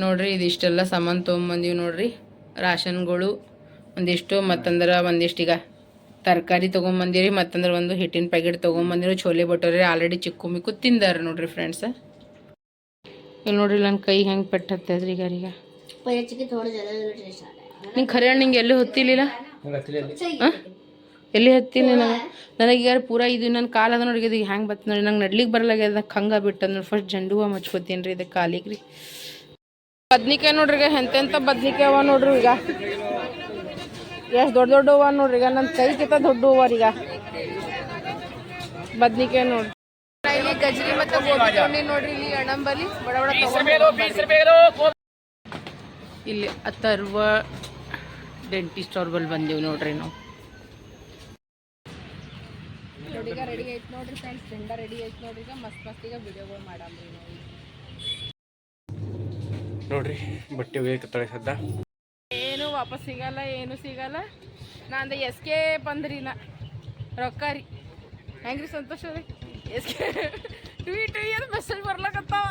ನೋಡ್ರಿ ಇದಿಷ್ಟೆಲ್ಲ ಸಾಮಾನು ತೊಗೊಂಬಂದೀವಿ ನೋಡ್ರಿ. ರಾಷನ್ಗಳು ಒಂದಿಷ್ಟು ಮತ್ತಂದ್ರೆ ಈಗ ತರಕಾರಿ ತೊಗೊಂಬಂದಿರಿ ಮತ್ತಂದ್ರೆ ಒಂದು ಹಿಟ್ಟಿನ ಪ್ಯಾಕೆಟ್ ತೊಗೊಂಬಂದಿರಿ ಚೋಲೆ ಬಟೋರೆ ಆಲ್ರೆಡಿ ಚಿಕ್ಕುಮಿಕ್ಕು ತಿಂದಾರ ನೋಡ್ರಿ ಫ್ರೆಂಡ್ಸ್ ಇಲ್ಲಿ ನೋಡ್ರಿ ನನ್ನ ಕೈ ಹೆಂಗೆ ಪೆಟ್ಟ ಹತ್ತದ್ರಿ ಈಗ ನಿಂಗೆ ಖರೆ ನಿಂಗೆ ಎಲ್ಲಿ ಹೊತ್ತಿಲಿಲ್ಲ? ಹಾಂ? ಎಲ್ಲಿ ಹತ್ತಿಲ್ಲ ನಾನು? ನನಗೆ ಯಾರು ಪೂರಾ ಇದು ನನ್ನ ಕಾಲ ಅದ ನೋಡಿ ಇದು ಹೆಂಗೆ ಬತ್ತ ನೋಡಿ ನಂಗೆ ನಡ್ಲಿಕ್ಕೆ ಬರಲಾಗ್ಯದ ಹಂಗೆ ಬಿಟ್ಟು ನೋಡಿ ಫಸ್ಟ್ ಜಂಡು ಹೂವು ಮಚ್ಕೋತೀನಿ ರೀ ಇದಕ್ಕೆ ಕಾಲಿಗೆ ರೀ ಬದ್ನಿಕಾಯಿ ನೋಡ್ರಿ ಈಗ ಎಂತೆಂಥ ಬದ್ನಿಕಾಯಿ ಅವ ನೋಡ್ರಿ ಈಗ. ಎಷ್ಟು ದೊಡ್ಡ ದೊಡ್ಡ ಹೂವ ನೋಡ್ರಿ ಈಗ ನನ್ನ ಕೈಗಿಂತ ದೊಡ್ಡ ಹೂವ ರೀ ಈಗ. ಬದ್ನಿಕಾಯಿ ನೋಡ್ರಿ. ಇಲ್ಲಿ ಗಜ್ರಿ ಮತ್ತೆ ಗೋಬಿ ತೊಗೊಂಡಿ ನೋಡ್ರಿ ಇಲ್ಲಿ ಅಣಂಬಲಿ ಬಡ ಬಡ ಇಲ್ಲಿ ಅಥರ್ವ ಡೆಂಟಿಸ್ಟ್ ಅವ್ರ ಬಲ್ಲಿ ಬಂದೀವಿ ನೋಡ್ರಿ ನಾವು. ರೆಡಿ ಐತ್ ನೋಡ್ರಿ ಫ್ರೆಂಡ್ಸ್ ರೆಡಿ ಐತ್ ನೋಡ್ರಿ ಈಗ ಮಸ್ತ್ ಮಸ್ತ್ ಈಗ ವಿಡಿಯೋಗಳು ಮಾಡಾಮ್ರಿ ನಾವು ನೋಡ್ರಿ, ಬಟ್ಟೆ ಒಯ್ಯಕತ್ತಾಳೆ ಸದ್ದ. ಏನು ವಾಪಸ್ ಸಿಗಲ್ಲ, ಏನು ಸಿಗಲ್ಲ. ನಂದು ಎಸ್ ಕೆ ಬಂದ್ರಿ ನಾ ರೊಕ್ಕ ರೀ. ಹೆಂಗ್ರಿ ಸಂತೋಷ ರೀ? S K tweet message ಬರ್ಲಕತ್ತಾವ.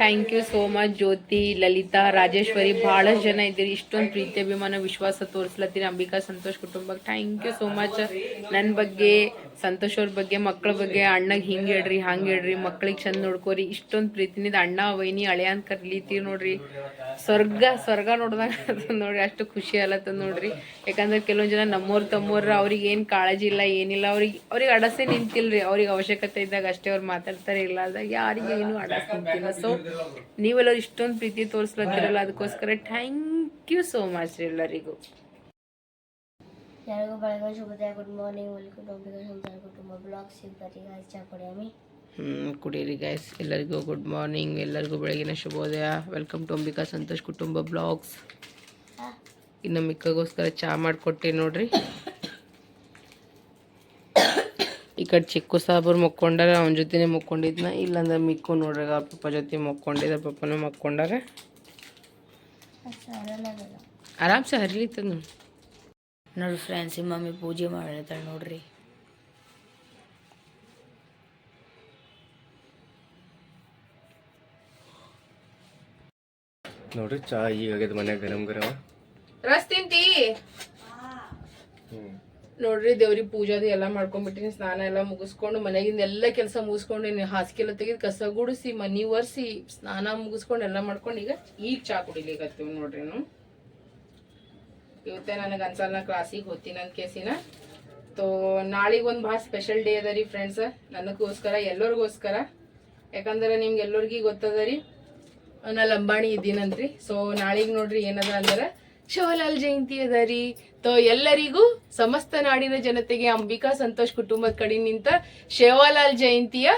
Thank you so much Jyothi Lalitha Rajeshwari ಭಾಳಷ್ಟು ಜನ ಇದ್ದೀರಿ. ಇಷ್ಟೊಂದು ಪ್ರೀತಿ, ಅಭಿಮಾನ, ವಿಶ್ವಾಸ ತೋರಿಸ್ಲತ್ತೀರಿ. ಅಂಬಿಕಾ, ಸಂತೋಷ್ ಕುಟುಂಬಕ್ಕೆ ಥ್ಯಾಂಕ್ ಯು ಸೋ ಮಚ್ ನನ್ನ ಬಗ್ಗೆ, ಸಂತೋಷ್ ಅವ್ರ ಬಗ್ಗೆ ಮಕ್ಕಳ ಬಗ್ಗೆ, ಅಣ್ಣಗೆ ಹಿಂಗೆ ಹೇಳ್ರಿ, ಹಂಗೆ ಹೇಳ್ರಿ, ಮಕ್ಳಿಗೆ ಚಂದ ನೋಡ್ಕೋರಿ. ಇಷ್ಟೊಂದು ಪ್ರೀತಿನಿದ ಅಣ್ಣ, ವೈನಿ ಅಳೆಯ ಅಂತ ಕರ್ಲಿತೀವಿ ನೋಡ್ರಿ. ಸ್ವರ್ಗ ಸ್ವರ್ಗ ನೋಡಿದಾಗ ನೋಡ್ರಿ, ಅಷ್ಟು ಖುಷಿ ಅಲ್ಲತ್ತ ನೋಡ್ರಿ. ಯಾಕಂದ್ರೆ ಕೆಲವೊಂದು ಜನ ನಮ್ಮೋರು ತಮ್ಮೋರು, ಅವ್ರಿಗೆ ಏನು ಕಾಳಜಿ ಇಲ್ಲ, ಏನಿಲ್ಲ. ಅವ್ರಿಗೆ ಅವ್ರಿಗೆ ಅಡಸೆ ನಿಂತಿಲ್ರಿ. ಅವ್ರಿಗೆ ಅವಶ್ಯಕತೆ ಇದ್ದಾಗ ಅಷ್ಟೇ ಅವ್ರು ಮಾತಾಡ್ತಾರೆ, ಇಲ್ಲ ಅದಾಗ ಯಾರಿಗೆ ಏನು ಅಡಸ್ ನಿಂತಿಲ್ಲ ಸೊ ನೀವೆಲ್ಲರೂ ಇಷ್ಟೊಂದು ಪ್ರೀತಿ ತೋರಿಸ್ಲತ್ತಿರಲ್ಲ ಅದಕ್ಕೋಸ್ಕರ ಥ್ಯಾಂಕ್ ಯು ಸೋ ಮಚ್ ಎಲ್ಲರಿಗೂ. ಯಾರಿಗೂ ಬೆಳಗ್ಗೆ ಶುಭೋದಯ good morning welcome to Ambika ಸಂಸಾರ ಕುಟುಂಬ ಬ್ಲಾಗ್ ಸಿಗ್ಬರಿ ಗಾಯ್ಸ್ ಚಾ ಕೊಡಿ ಅಮ್ಮಿ ಹ್ಮ್, ಕುಡೀರಿ ಗೈಸ್ ಎಲ್ಲರಿಗೂ ಗುಡ್ ಮಾರ್ನಿಂಗ್ ಎಲ್ಲರಿಗೂ ಬೆಳಗಿನ ಶುಭೋದಯ. ವೆಲ್ಕಮ್ ಟು ಅಂಬಿಕಾ ಸಂತೋಷ್ ಕುಟುಂಬ ಬ್ಲಾಗ್ಸ್ ಇನ್ನು ಮಿಕ್ಕಗೋಸ್ಕರ ಚಾ ಮಾಡಿಕೊಟ್ಟೆ ನೋಡ್ರಿ. ಈ ಕಡೆ ಚಿಕ್ಕು ಸಾಬರು ಮಕ್ಕೊಂಡಾರ ಅವನ ಜೊತೆನೆ ಮಕ್ಕೊಂಡಿದ್ನ. ಇಲ್ಲಾಂದ್ರೆ ಮಿಕ್ಕು ನೋಡ್ರಿ ಅವ್ರ ಪಪ್ಪ ಜೊತೆ ಮಕ್ಕೊಂಡಿದ್ದ ಪಪ್ಪನೂ ಮಕ್ಕೊಂಡಾರೆ. ಆರಾಮ್ಸೆ ಹರಿಲಿತ್ತದ ನೋಡಿ ನೋಡ್ರಿ ಫ್ರೆಂಡ್ಸ್ ಮಮ್ಮಿ ಪೂಜೆ ಮಾಡಿರ್ತಾಳೆ ನೋಡ್ರಿ. ನೋಡ್ರಿ ಚಾ ಈಗ ಆಗ್ಯದ ಮನ್ಯಾಗ ಗರಂ ಗರಂ ರಸ್ ತಿಂತಿ? ಹ್ಮ್. ನೋಡ್ರಿ ದೇವ್ರಿಗೆ ಪೂಜಾದು ಎಲ್ಲ ಮಾಡ್ಕೊಂಡ್ಬಿಟ್ಟಿನಿ, ಸ್ನಾನ ಎಲ್ಲ ಮುಗಿಸ್ಕೊಂಡು ಮನೆಗಿಂದ ಎಲ್ಲ ಕೆಲಸ ಮುಗಿಸ್ಕೊಂಡು ಹಾಸಿಗೆಲ್ಲ ತೆಗೆದು ಕಸ ಗುಡಿಸಿ, ಮನಿ ಒರೆಸಿ, ಸ್ನಾನ ಮುಗಿಸ್ಕೊಂಡು ಎಲ್ಲ ಮಾಡ್ಕೊಂಡು ಈಗ ಈಗ ಚಾ ಕುಡಿಲಿಕ್ಕತ್ತೀವಿ ನೋಡ್ರಿ ನಾವು ಇವತ್ತೇ ನನಗೆ ಅನ್ಸಲ್ಲ ಕ್ಲಾಸಿಗೆ ಹೋಗ್ತೀನಿ ಅಂತ ಕೇಸಿನ. ತೋ, ನಾಳೆಗೆ ಒಂದು ಭಾಳ ಸ್ಪೆಷಲ್ ಡೇ ಅದ ರೀ ಫ್ರೆಂಡ್ಸ್ ನನಗೋಸ್ಕರ, ಎಲ್ಲರಿಗೋಸ್ಕರ. ಯಾಕಂದ್ರೆ ನಿಮ್ಗೆ ಎಲ್ಲರಿಗೂ ಗೊತ್ತದ ರೀ, ನಾ ಲಂಬಾಣಿ ಇದ್ದೀನಂತ್ರಿ. ಸೊ ನಾಳೆಗೆ ನೋಡ್ರಿ ಏನದ ಅಂದ್ರೆ, ಶಿವಲಾಲ್ ಜಯಂತಿ ಅದ ರೀ. ತೋ ಎಲ್ಲರಿಗೂ ಸಮಸ್ತ ನಾಡಿನ ಜನತೆಗೆ ಅಂಬಿಕಾ ಸಂತೋಷ್ ಕುಟುಂಬದ ಕಡೆನಿಂದ ಶೇವಾಲಾಲ್ ಜಯಂತಿಯ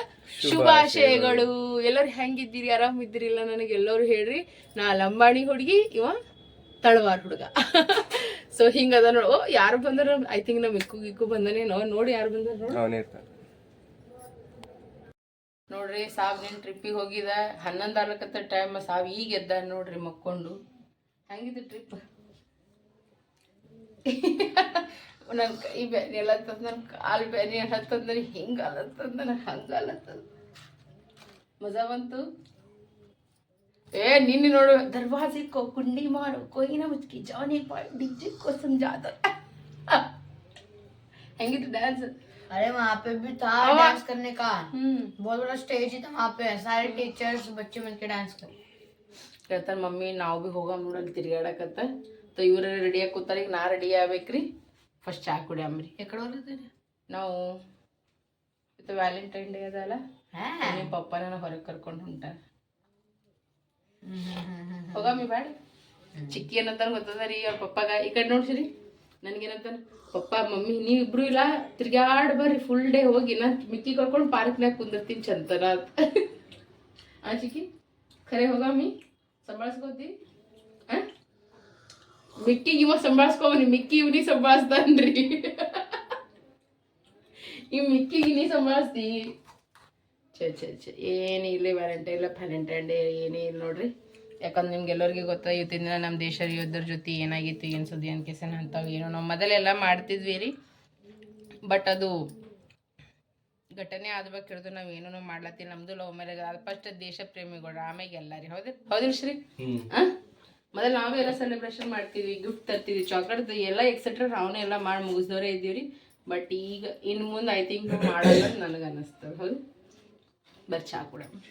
ಶುಭಾಶಯಗಳು. ಎಲ್ಲರೂ ಹೆಂಗಿದ್ದೀರಿ? ಆರಾಮಿದ್ದೀರಿಲ್ಲ ನನಗೆ ಎಲ್ಲರೂ ಹೇಳ್ರಿ. ನಾ ಲಂಬಾಣಿ ಹುಡುಗಿ ಇವ ತಳವಾರ್ ಹುಡುಗ. ಸೊ ಹಿಂಗದ ನೋಡು ಓ ಯಾರು ಬಂದ್ರ? ಐ ಥಿಂಕ್ ನಮ್ ಇಕ್ಕು ಇಕ್ಕು ಬಂದನೇನೋ ನೋಡಿ ಯಾರು ಬಂದ್ರ ನೋಡ್ರಿ ಸಾವ್ ನಿನ್ ಟ್ರಿಪ್ಪಿಗೆ ಹೋಗಿದ. ಹನ್ನೊಂದು ಆಗ್ಲಕತ್ತ ಟೈಮ್ ಸಾವ್ ಈಗ ಎದ್ದ ನೋಡ್ರಿ ಮಕ್ಕೊಂಡು. ಹೆಂಗಿದೆ ಟ್ರಿಪ್ ನನ್ನ ಕೈ ಬ್ಯಾನಿ ಅಲ್ಲತ್ತದ ನನ್ನ ಕಾಲು ಬ್ಯಾನಿ ಅಲ್ಲತ್ತದ ನನಗೆ ಹಿಂಗೆ ಅಲ್ಲತ್ತದ ನನಗೆ ಹಂಗೆ ಅಲ್ಲತ್ತದ ಮಜಾ ಬಂತು ಏ ನಿನ್ನೆ ನೋಡು ದರ್ವಾಜೆ ಕೋ ಕುಂಡಿ ಮಾಡು ಕೊಯ್ನ ಮುಚ್ಕಿ ಜಾನಿ ಪಾಯ್ ಡಿಜೆ ಕೋ ಸಂಜಾದ ಹೆಂಗಿತ್ತು ಡ್ಯಾನ್ಸ್ अरे वहाँ पे भी था हाँ। डांस करने का ಹ್ಮ್ बहुत बड़ा स्टेज ही था वहाँ पे सारे टीचर्स बच्चे मिलके डांस कर ಹೇಳ್ತಾರೆ ಮಮ್ಮಿ ನಾವು ಭೀ ಹೋಗಮ್ ನೋಡಲ್ಲಿ ತಿರ್ಗಾಡಕತ್ತ ಸೊ ಇವ್ರ ರೆಡಿ ಕೂತಾರ. ಈಗ ನಾ ರೆಡಿ ಆಗ್ಬೇಕ್ರಿ. ಫಸ್ಟ್ ಚಾ ಕುಡಿಯಮ್ರಿ. ಎಕಡೆ ಹೋಗ್ಲತ್ತೀರಿ ನಾವು ಇದು ವ್ಯಾಲೆಂಟೈನ್ ಡೇ ಅದಲ್ಲ. ನಿಮ್ಮ ಪಪ್ಪ ನನ್ನ ಹೊರಗೆ ಕರ್ಕೊಂಡು ಹೊಂಟಾರ. ಹೋಗಮ್ಮಿ ಬ್ಯಾಡ ಚಿಕ್ಕಿ ಏನಂತಾರ ಗೊತ್ತದ ರೀ ಅವ್ರ ಪಪ್ಪಾಗ. ಈ ಕಡೆ ನೋಡ್ಸಿರಿ ನನಗೇನಂತಾನೆ ಪಪ್ಪ ಮಮ್ಮಿ ನೀವಿಬ್ರು ಇಲ್ಲ ತಿರ್ಗಾಡ್ ಬರ್ರಿ ಫುಲ್ ಡೇ ಹೋಗಿ. ನಾ ಮಿಕ್ಕಿ ಕರ್ಕೊಂಡು ಪಾರ್ಕ್ನಾಗ ಕುಂದಿರ್ತೀನಿ ಚಂತನ ಅಂತ. ಆ ಚಿಕ್ಕಿ ಖರೆ ಹೋಗಮ್ಮಿ ಸಂಭಾಳಿಸ್ಕೋತಿ? ಮಿಕ್ಕಿಗೆ ಇವ ಸಂಭಾಳಿಸ್ಕೊಬನಿ ಮಿಕ್ಕಿ ಇವನಿ ಸಂಭಾಳಿಸ್ತಾನ್ರಿ. ಈ ಮಿಕ್ಕಿಗೆ ನೀ ಸಂಭಾಳಿಸ್ತಿ. ಚ ಚ ಛೇ. ಏನೇ ಇಲ್ಲ ವ್ಯಾಲೆಂಟೈನ್ ಇಲ್ಲ ವ್ಯಾಲೆಂಟೈನ್ ಡೇ ಏನೇ ಇಲ್ಲ ನೋಡ್ರಿ. ಯಾಕಂದ್ರೆ ನಿಮ್ಗೆ ಎಲ್ಲರಿಗೂ ಗೊತ್ತಾ ಇವತ್ತಿನ ನಮ್ಮ ದೇಶ ಯೋಧರ ಜೊತೆ ಏನಾಗಿತ್ತು ಏನು ಸುದ್ದಿ ಅನ್ಕೇಸನ್ ಅಂಥವು ಏನೋ ನಾವು ಮೊದಲೆಲ್ಲ ಮಾಡ್ತಿದ್ವಿ ರೀ. ಬಟ್ ಅದು ಘಟನೆ ಆದ್ಬೇಕು ಹಿಡಿದು ನಾವು ಏನೂ ಮಾಡ್ಲತ್ತೀವಿ ನಮ್ದು ಲವ್ ಮ್ಯಾರೇಜ್ ಆದ ಫಸ್ಟ್ ದೇಶ ಪ್ರೇಮಿಗಳು ಆಮೇಲೆ ರೀ. ಹೌದ್ರಿ? ಹೌದಿಲ್ಲ ಶ್ರೀ? ಮೊದಲು ನಾವೇ ಎಲ್ಲ ಸೆಲೆಬ್ರೇಷನ್ ಮಾಡ್ತೀವಿ ಗಿಫ್ಟ್ ತರ್ತೀವಿ ಚಾಕ್ಲೇಟ್ ಎಲ್ಲ ಎಕ್ಸೆಟ್ರಾ ನಾವೇ ಎಲ್ಲ ಮಾಡಿ ಮುಗಿಸ್ದವರೇ ಇದ್ದೀವಿ ರೀ ಬಟ್ ಈಗ ಇನ್ನು ಮುಂದೆ ಐ ತಿಂಕ್ ಮಾಡಲ್ಲ ನನಗೆ ಅನ್ನಿಸ್ತದೆ ಹೌದು? ಬರ್ರಿ ಚಾ ಕೂಡ ನೋಡಿ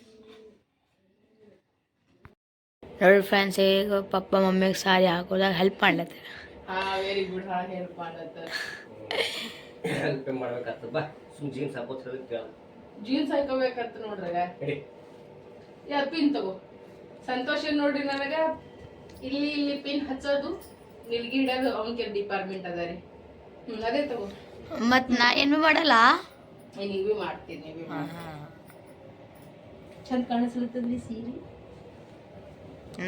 ಫ್ರೆಂಡ್ಸ್ ಈಗ ಪಪ್ಪ ಮಮ್ಮಿಗೆ ಸಾರಿ ಹಾಕೋದಾಗ ಹೆಲ್ಪ್ ಮಾಡ್ಲತ್ತೆ ಹಾಂ ವೆರಿ ಗುಡ್ ಹಾ ಹೆಲ್ಪ್ ಮಾಡತ್ತ. ಹೆಲ್ಪ್ ಮಾಡ್ಬೇಕಾಗ್ತದ. ಬಾ ಸುಮ್ ಜೀನ್ಸ್ ಹಾಕೋತ್ ಹೇಳಿ ಜೀನ್ಸ್ ಹಾಕೋಬೇಕಂತ ನೋಡ್ರಾಗ? ಯಾರು ಪಿನ್ ತಗೋ? ಸಂತೋಷ ನೋಡ್ರಿ ನನಗ? ಇಲ್ಲಿ ಇಲ್ಲಿ ಪಿನ್ ಹಚ್ಚೋದು ನಿಲ್ಗಿ ಹಿಡೋದು ಅವನ್ ಕೆಲ ಡಿಪಾರ್ಟ್ಮೆಂಟ್ ಅದ ರೀ. ಹ್ಮ್ ಅದೇ ತಗೋ. ಮತ್ತು ನಾ ಏನು ಮಾಡಲ್ಲ? ನೀವು ಭೀ ಮಾಡ್ತೀನಿ ನೀವೇ ಚಂದ ಕಾಣಿಸ್ಲತ್ತದ್ರಿ ಸೀರೆ?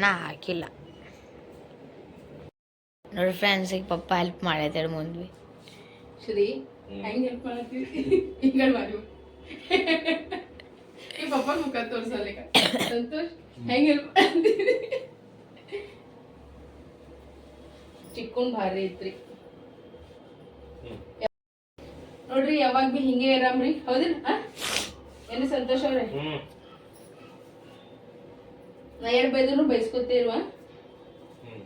ನಾ ಹಾಕಿಲ್ಲ. ನೋಡಿ ಫ್ರೆಂಡ್ಸ್ ಈಗ ಪಪ್ಪ ಹೆಲ್ಪ್ ಮಾಡೈತೆ ಮುಂದ್ವಿ. ಶ್ರೀ ಹೆಂಗ್ ಹೆಲ್ಪ್ ಮಾಡ್ತೀವಿ? ಹಿಂಗ ಮಾಡಿ. ಈ ಪಪ್ಪ ಮುಖ ತೋರ್ಸಲ್ಲ ಸಂತೋಷ್ ಹೆಂಗ್ ಹೆಲ್ಪ್ ಮಾಡ್ತೀವಿ ಚಿಕ್ಕುನ್ ಭಾರಿ ಐತ್ರಿ. ನೋಡ್ರಿ ಯಾವಾಗ ಬಿ ಹಿಂಗೆ ಇರಾಮ್ರಿ ಹೌದಿಲ್ಲ ಆ? ಏನು ಸಂತೋಷ ಅವ್ರೆ? ನಾ ಎರಡು ಬೈದ್ರು ಬೈಸ್ಕೊತೀರ್ವ ಹ್ಮ್.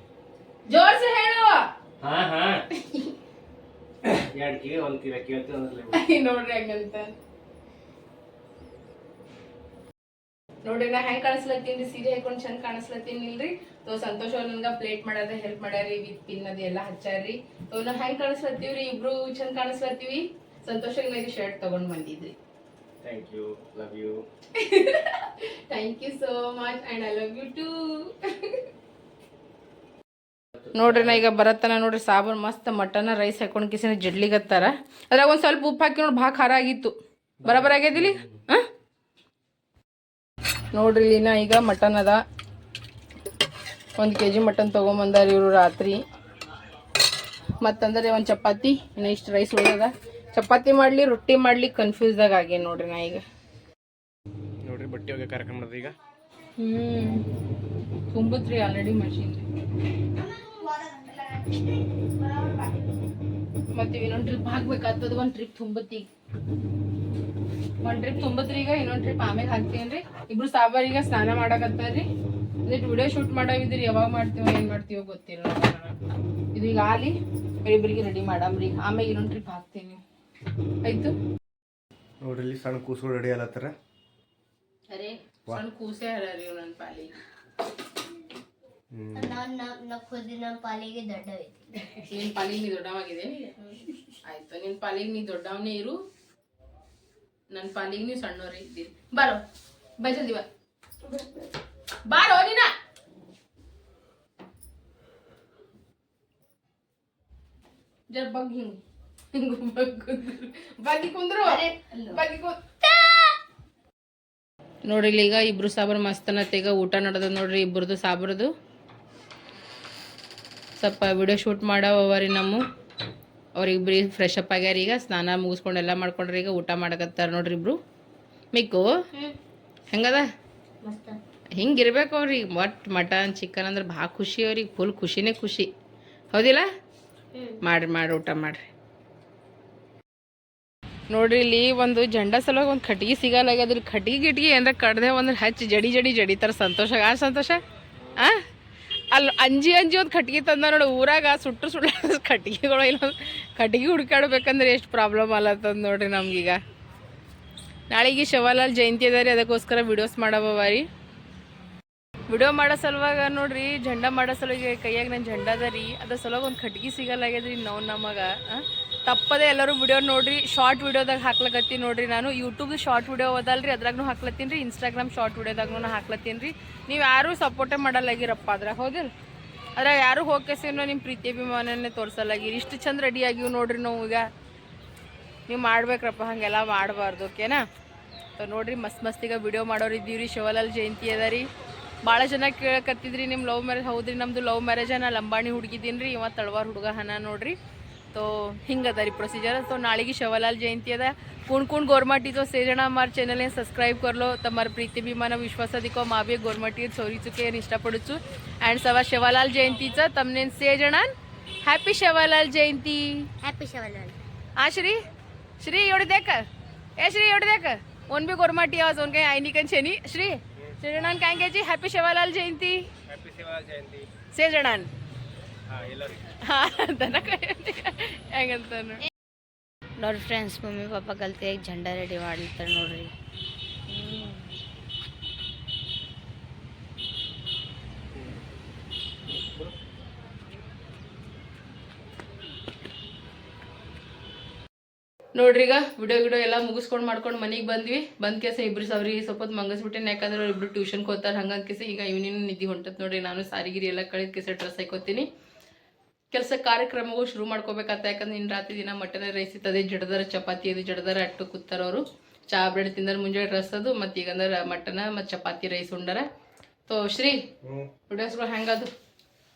ಜೋರ್ಸ ಹೇಳುವ ಹಾ ಹಾ. ಎರಡ್ ಕಿವಿ ಒಂದ್ ಕಿವಿ ಕೇಳ್ತೇವೆ ಅಂದ್ರೆ ನೋಡ್ರಿ ಹಂಗಂತ. ನೋಡ್ರಿ ನಾ ಹೆಂಗ್ ಕಾಣಿಸ್ಲತ್ತೀನಿ? ಸೀರೆ ಹಾಕೊಂಡ್ ಚಂದ ಕಾಣಿಸ್ಲತ್ತೀನಿ ಇಲ್ರಿ? ತೋ ಸಂತೋಷ್ ಅವ್ರ ನನ್ಗ ಪ್ಲೇಟ್ ಮಾಡೋದ ಹೆಲ್ಪ್ ಮಾಡ್ಯಾರಿ ವಿತ್ ಪಿನ್ ಅದು ಎಲ್ಲ ಹಚ್ಚಾರಿ ತೋ ನಾ ಹೆಂಗ್ ಕಾಣಿಸ್ಲತ್ತೀವ್ರಿ? ಇಬ್ರು ಚಂದ ಕಾಣಿಸ್ಲತ್ತೀವಿ. ಸಂತೋಷ್ ನಾ ಶರ್ಟ್ ತಗೊಂಡ್ ಬಂದಿದ್ರಿ thank you love you thank you so much and I love you too ನೋಡ್ರಿ ನಾ ಈಗ ಬರತ್ತನ ನೋಡ್ರಿ ಸಾಬನ್ ಮಸ್ತ್ ಮಟನ್ ರೈಸ್ ಹಾಕೊಂಡ್ ಕಿಸಿನ ಜಡ್ಲಿಗತ್ತಾರ ಅದ್ರಾಗ ಒಂದ್ ಸ್ವಲ್ಪ ಉಪ್ಪು ಹಾಕಿ ನೋಡಿ ಭಾಳ ಖಾರ ಆಗಿತ್ತು. ಬರಬರ ಆಗ್ಯದಿಲ್ಲಿ? ಆ? ನೋಡ್ರಿ ಇಲ್ಲಿ ನಾ ಈಗ ಮಟನ್ ಅದ. ಒಂದು ಕೆ ಜಿ ಮಟನ್ ತೊಗೊಂಬಂದಾರ ಇವರು ರಾತ್ರಿ. ಮತ್ತಂದರೆ ಒಂದು ಚಪಾತಿ ಇನ್ನು ಇಷ್ಟು ರೈಸ್ ಉಳಿದದ ಚಪಾತಿ ಮಾಡಲಿ ರೊಟ್ಟಿ ಮಾಡಲಿ ಕನ್ಫ್ಯೂಸ್ದಾಗ ಆಗೇನು ನೋಡ್ರಿ ನಾ ಈಗ. ನೋಡ್ರಿ ಬಟ್ಟೆ ಹೋಗಿ ಕಾರ್ಯಕ್ರಮ ಈಗ. ಹ್ಞೂ ತುಂಬತ್ರಿ ಆಲ್ರೆಡಿ ಮಷೀನ್ ಮತ್ತೆ ಇನ್ನೊಂದು ಟ್ರಿಪ್ ಹಾಕ್ಬೇಕಾಗ್ತದ ಒಂದು ಟ್ರಿಪ್ ತುಂಬತ್ತಿ. ಒಂದ್ ಟ್ರಿಪ್ ತುಂಬತ್ರಿ ಈಗ ಇನ್ನೊಂದ್ ಟ್ರಿಪ್ ಆಮೇಲೆ ಹಾಕ್ತೀನ್ರಿ. ಇಬ್ರು ಸಾಬಾರ್ ಈಗ ಸ್ನಾನ ಮಾಡಕತ್ತಾರ್ರಿ ಇದಕ್ಕೆ ವಿಡಿಯೋ ಶೂಟ್ ಮಾಡಾವಿದ್ರಿ ಯಾವಾಗ ಮಾಡ್ತೀವೋ ಏನ್ ಮಾಡ್ತೀವೋ ಗೊತ್ತಿಲ್ಲ. ಇದು ಈಗ ಆಲಿ ಇಬ್ಬರಿಗೆ ರೆಡಿ ಮಾಡಮ್ರಿ. ಆಮೇಲೆ ಇನ್ನೊಂದ್ ಟ್ರಿಪ್ ಹಾಕ್ತೀನಿ. ಆಯ್ತು? ನೋಡ್ರಿ ಇಲ್ಲಿ ಸಣ್ಣ ಕೂಸು ರೆಡಿ ಆಲತ್ತಾರ ಅರೆ ಸಣ್ಣ ಕೂಸೆ ಹರರಿ ನನ್ನ ಪಾಲಿಗೆ. ನನ್ನ ಖುದಿ ನನ್ನ ಪಾಲಿಗೆ ದೊಡ್ಡವೈತಿ ನಿನ್ ಪಾಲಿಗೆ ನೀ ದೊಡ್ಡವಾಗಿದೆ ಆಯ್ತು ನಿನ್ ಪಾಲಿಗೆ ನೀ ದೊಡ್ಡವನೇ ಇರು. ನನ್ನ ಪಾಲಿಗೆ ನೀವು ಸಣ್ಣವ್ರಿ ಇದ್ದೀರಿ. ಬಾರೋ ಬೈ ಜಲ್ದಿ ಬಾ. ಬಾರೋ ನೀನ. ಜರ ಬಗ್ ಹಿಂಗ್ ಹಿಂಗ್ ಬಗ್ಗಿ ಕುಂದ್ರು. ಬಗ್ಗಿ ನೋಡ್ರಿ ಇಲ್ಲಿ ಈಗ ಇಬ್ರು ಸಾಬ್ರ ಮಸ್ತನತ್ತೀಗ ಈಗ ಊಟ ನಡೆದ ನೋಡ್ರಿ ಇಬ್ರದ್ದು ಸಾಬ್ರದು. ಸ್ವಲ್ಪ ವಿಡಿಯೋ ಶೂಟ್ ಮಾಡವ ರೀ ನಮ್ಮ. ಅವ್ರಿಬ್ರು ಫ್ರೆಶ್ ಅಪ್ ಆಗ್ಯಾರ ಈಗ, ಸ್ನಾನ ಮುಗಿಸ್ಕೊಂಡು ಎಲ್ಲ ಮಾಡ್ಕೊಂಡ್ರಿ ಈಗ ಊಟ ಮಾಡಕತ್ತಾರ ನೋಡ್ರಿ ಇಬ್ರು. ಮಿಕ್ಕು, ಹೆಂಗದ? ಹಿಂಗಿರ್ಬೇಕು ಅವ್ರಿಗೆ ಒಟ್ಟು ಮಟನ್ ಚಿಕನ್ ಅಂದ್ರೆ ಭಾಳ ಖುಷಿ ಅವ್ರಿಗೆ ಫುಲ್ ಖುಷಿನೇ ಖುಷಿ. ಹೌದಿಲ್ಲ? ಮಾಡ್ರಿ ಮಾಡ್ರಿ, ಊಟ ಮಾಡ್ರಿ. ನೋಡ್ರಿ ಇಲ್ಲಿ ಒಂದು ಜಂಡ ಸಲುವಾಗಿ ಒಂದು ಕಟ್ಗಿ ಸಿಗಲ್ಲಾಗ್ಯದ್ರಿ ಕಟ್ಗಿ ಗಿಟ್ಗಿ ಏನಾರ ಕಡ್ದೆ ಅಂದ್ರೆ ಹಚ್ಚಿ ಜಡಿ ಜಡಿ ಜಡಿತಾರ ಸಂತೋಷ, ಆ ಸಂತೋಷ? ಆ? ಅಲ್ಲಿ ಅಂಜಿ ಅಂಜಿ ಒಂದು ಕಟ್ಗೆ ತಂದ ನೋಡಿ, ಊರಾಗ ಸುಟ್ಟು ಸುಟ್ಟು ಕಟ್ಗೆಗಳು ಇಲ್ಲ. ಕಟ್ಗಿ ಹುಡ್ಕಾಡ್ಬೇಕಂದ್ರೆ ಎಷ್ಟು ಪ್ರಾಬ್ಲಮ್ ಅಲ್ಲತ್ತದ ನೋಡ್ರಿ ನಮ್ಗೀಗ. ನಾಳೆಗೆ ಶಿವಲಾಲ್ ಜಯಂತಿ ಅದ ರೀ, ಅದಕ್ಕೋಸ್ಕರ ವಿಡಿಯೋಸ್ ಮಾಡವ ರೀ. ವಿಡಿಯೋ ಮಾಡೋ ಸಲುವಾಗ ನೋಡ್ರಿ ಜಂಡ ಮಾಡೋ ಸಲುವಾಗಿ ಕೈಯಾಗ ನನ್ನ ಜಂಡ ಅದ ರೀ. ಅದ್ರ ಸಲುವಾಗ ಒಂದು ಕಟ್ಗೆ ಸಿಗಲ್ಲಾಗ್ಯದ್ರಿ ನಾವು ನಮಗೆ ತಪ್ಪದೆ ಎಲ್ಲರೂ ವಿಡಿಯೋ ನೋಡ್ರಿ ಶಾರ್ಟ್ ವಿಡಿಯೋದಾಗ ಹಾಕ್ಲಕತ್ತೀನಿ ನೋಡ್ರಿ ನಾನು. ಯೂಟ್ಯೂಬ್ ಶಾರ್ಟ್ ವಿಡಿಯೋ ಓದಲ್ರಿ ಅದ್ರಾಗೂ ಹಾಕ್ಲತ್ತೀನಿ ರೀ ಇನ್ಸ್ಟಾಗ್ರಾಮ್ ಶಾರ್ಟ್ ವಿಡಿಯೋದಾಗೂ ಹಾಕ್ಲತ್ತೀನಿ ರೀ. ನೀವು ಯಾರೂ ಸಪೋರ್ಟೇ ಮಾಡಲ್ಲಾಗಿರಪ್ಪ ಅದ್ರಾಗ ಹೌದಿಲ್ಲ ಅದ್ರಾಗ ಯಾರು ಹೋಗ್ಕೆಸಿನೋ ನಿಮ್ಮ ಪ್ರೀತಿ ಅಭಿಮಾನನೇ ತೋರಿಸಲ್ಲಾಗಿ ಇಷ್ಟು ಚಂದ ರೆಡಿ ಆಗಿವು ನೋಡ್ರಿ ನಾವು ಈಗ. ನೀವು ಮಾಡ್ಬೇಕ್ರಪ್ಪ, ಹಾಗೆಲ್ಲ ಮಾಡಬಾರ್ದು, ಓಕೆನಾ? ನೋಡ್ರಿ, ಮಸ್ತ್ ಮಸ್ತಿಗೆ ವಿಡಿಯೋ ಮಾಡೋರು ಇದ್ದೀವಿ ರೀ ಶಿವಲಾಲ್ ಜಯಂತಿ ಅದ ರೀ ಭಾಳ ಜನ ಕೇಳಕತ್ತಿದ್ರಿ ನಿಮ್ಮ ಲವ್ ಮ್ಯಾರೇಜ್ ಹೌದ್ರಿ ನಮ್ಮದು ಲವ್ ಮ್ಯಾರೇಜ ನಾ ಲಂಬಾಣಿ ಹುಡುಗಿದ್ದೀನಿ ರೀ ಇವ ತಳವಾರ ಹುಡುಗ ಹನ ನೋಡ್ರಿ. तो हिंगा तारी प्रोसीजर तो नाले की शवालाल जयंती है कौन कौन गोरमाटी तो सेजना हमारे चैनल ने सब्सक्राइब कर लो तुम्हारे प्रीति भी माना विश्वास दिखो माँ भी गोरमाटी छोरी चुके निष्ठा पड़चू एंड सवा शवालाल जयंती चा तमने सेजना हॅपी शवालाल जयंती. हॅपी शवालाल. हा श्री? श्री एवढे दे कर. ए श्री एवढे देख कर. ओन भी गोरमाटी आवाज ओन काही आईनी कन शेनी. श्री सेजणान काय घ्यायची? हॅपी शवालाल जयंती. हॅपी शवालाल जयंती. सेजणान हा ದನ ಹೆಂಗಂತ ನೋಡ್ರಿ ಫ್ರೆಂಡ್ಸ್ ಮಮ್ಮಿ ಪಾಪ ಕಲ್ತಿಯಾಗಿ ಜಂಡ ರೆಡಿ ಮಾಡ್ಲಿತ್ತ ನೋಡ್ರಿ. ನೋಡ್ರಿ ಈಗ ವಿಡಿಯೋ ಗಿಡೋ ಎಲ್ಲ ಮುಗಿಸ್ಕೊಂಡು ಮಾಡ್ಕೊಂಡು ಮನೆಗೆ ಬಂದ್ವಿ. ಬಂದ್ ಕೇಸ ಇಬ್ರು ಸಾವಿರಿಗೆ ಸ್ವಲ್ಪ ಹೊತ್ತು ಮಂಗಸ್ಬಿಟ್ಟೆ. ಯಾಕಂದ್ರೆ ಅವ್ರು ಇಬ್ರು ಟ್ಯೂಷನ್ ಹೋಗ್ತಾರೆ ಹಂಗಂದ್ ಕೇಸ ಈಗ ಇವನಿನ ನಿಧಿ ಹೊಂಟತ್ ನೋಡ್ರಿ. ನಾನು ಸಾರಿಗಿರಿ ಎಲ್ಲ ಕಳೆದ ಕೆಸ ಡ್ರೆಸ್ ಹಾಕೋತೀನಿ ಕೆಲಸ ಕಾರ್ಯಕ್ರಮಗಳು ಶುರು ಮಾಡ್ಕೋಬೇಕಾಗ್ತದೆ ಯಾಕಂದ್ರೆ ಇನ್ನು ರಾತ್ರಿ ದಿನ ಮಟನ್ ರೈಸ್ ಇರ್ತದೆ ಜಡದರ ಚಪಾತಿ ಅದು ಜಡದರ ಅಟ್ಟು ಕೂತಾರವರು ಚಾ ಬ್ರೆಡ್ ತಿಂದ್ರೆ ಮುಂಜಾನೆ ಡ್ರೆಸ್ ಅದು ಮತ್ತು ಈಗ ಅಂದ್ರೆ ಮಟನ್ ಮತ್ತು ಚಪಾತಿ ರೈಸ್ ಉಂಡರ. ತೋ ಶ್ರೀ ವಿಡಿಯೋಸ್ಗಳು ಹೆಂಗದು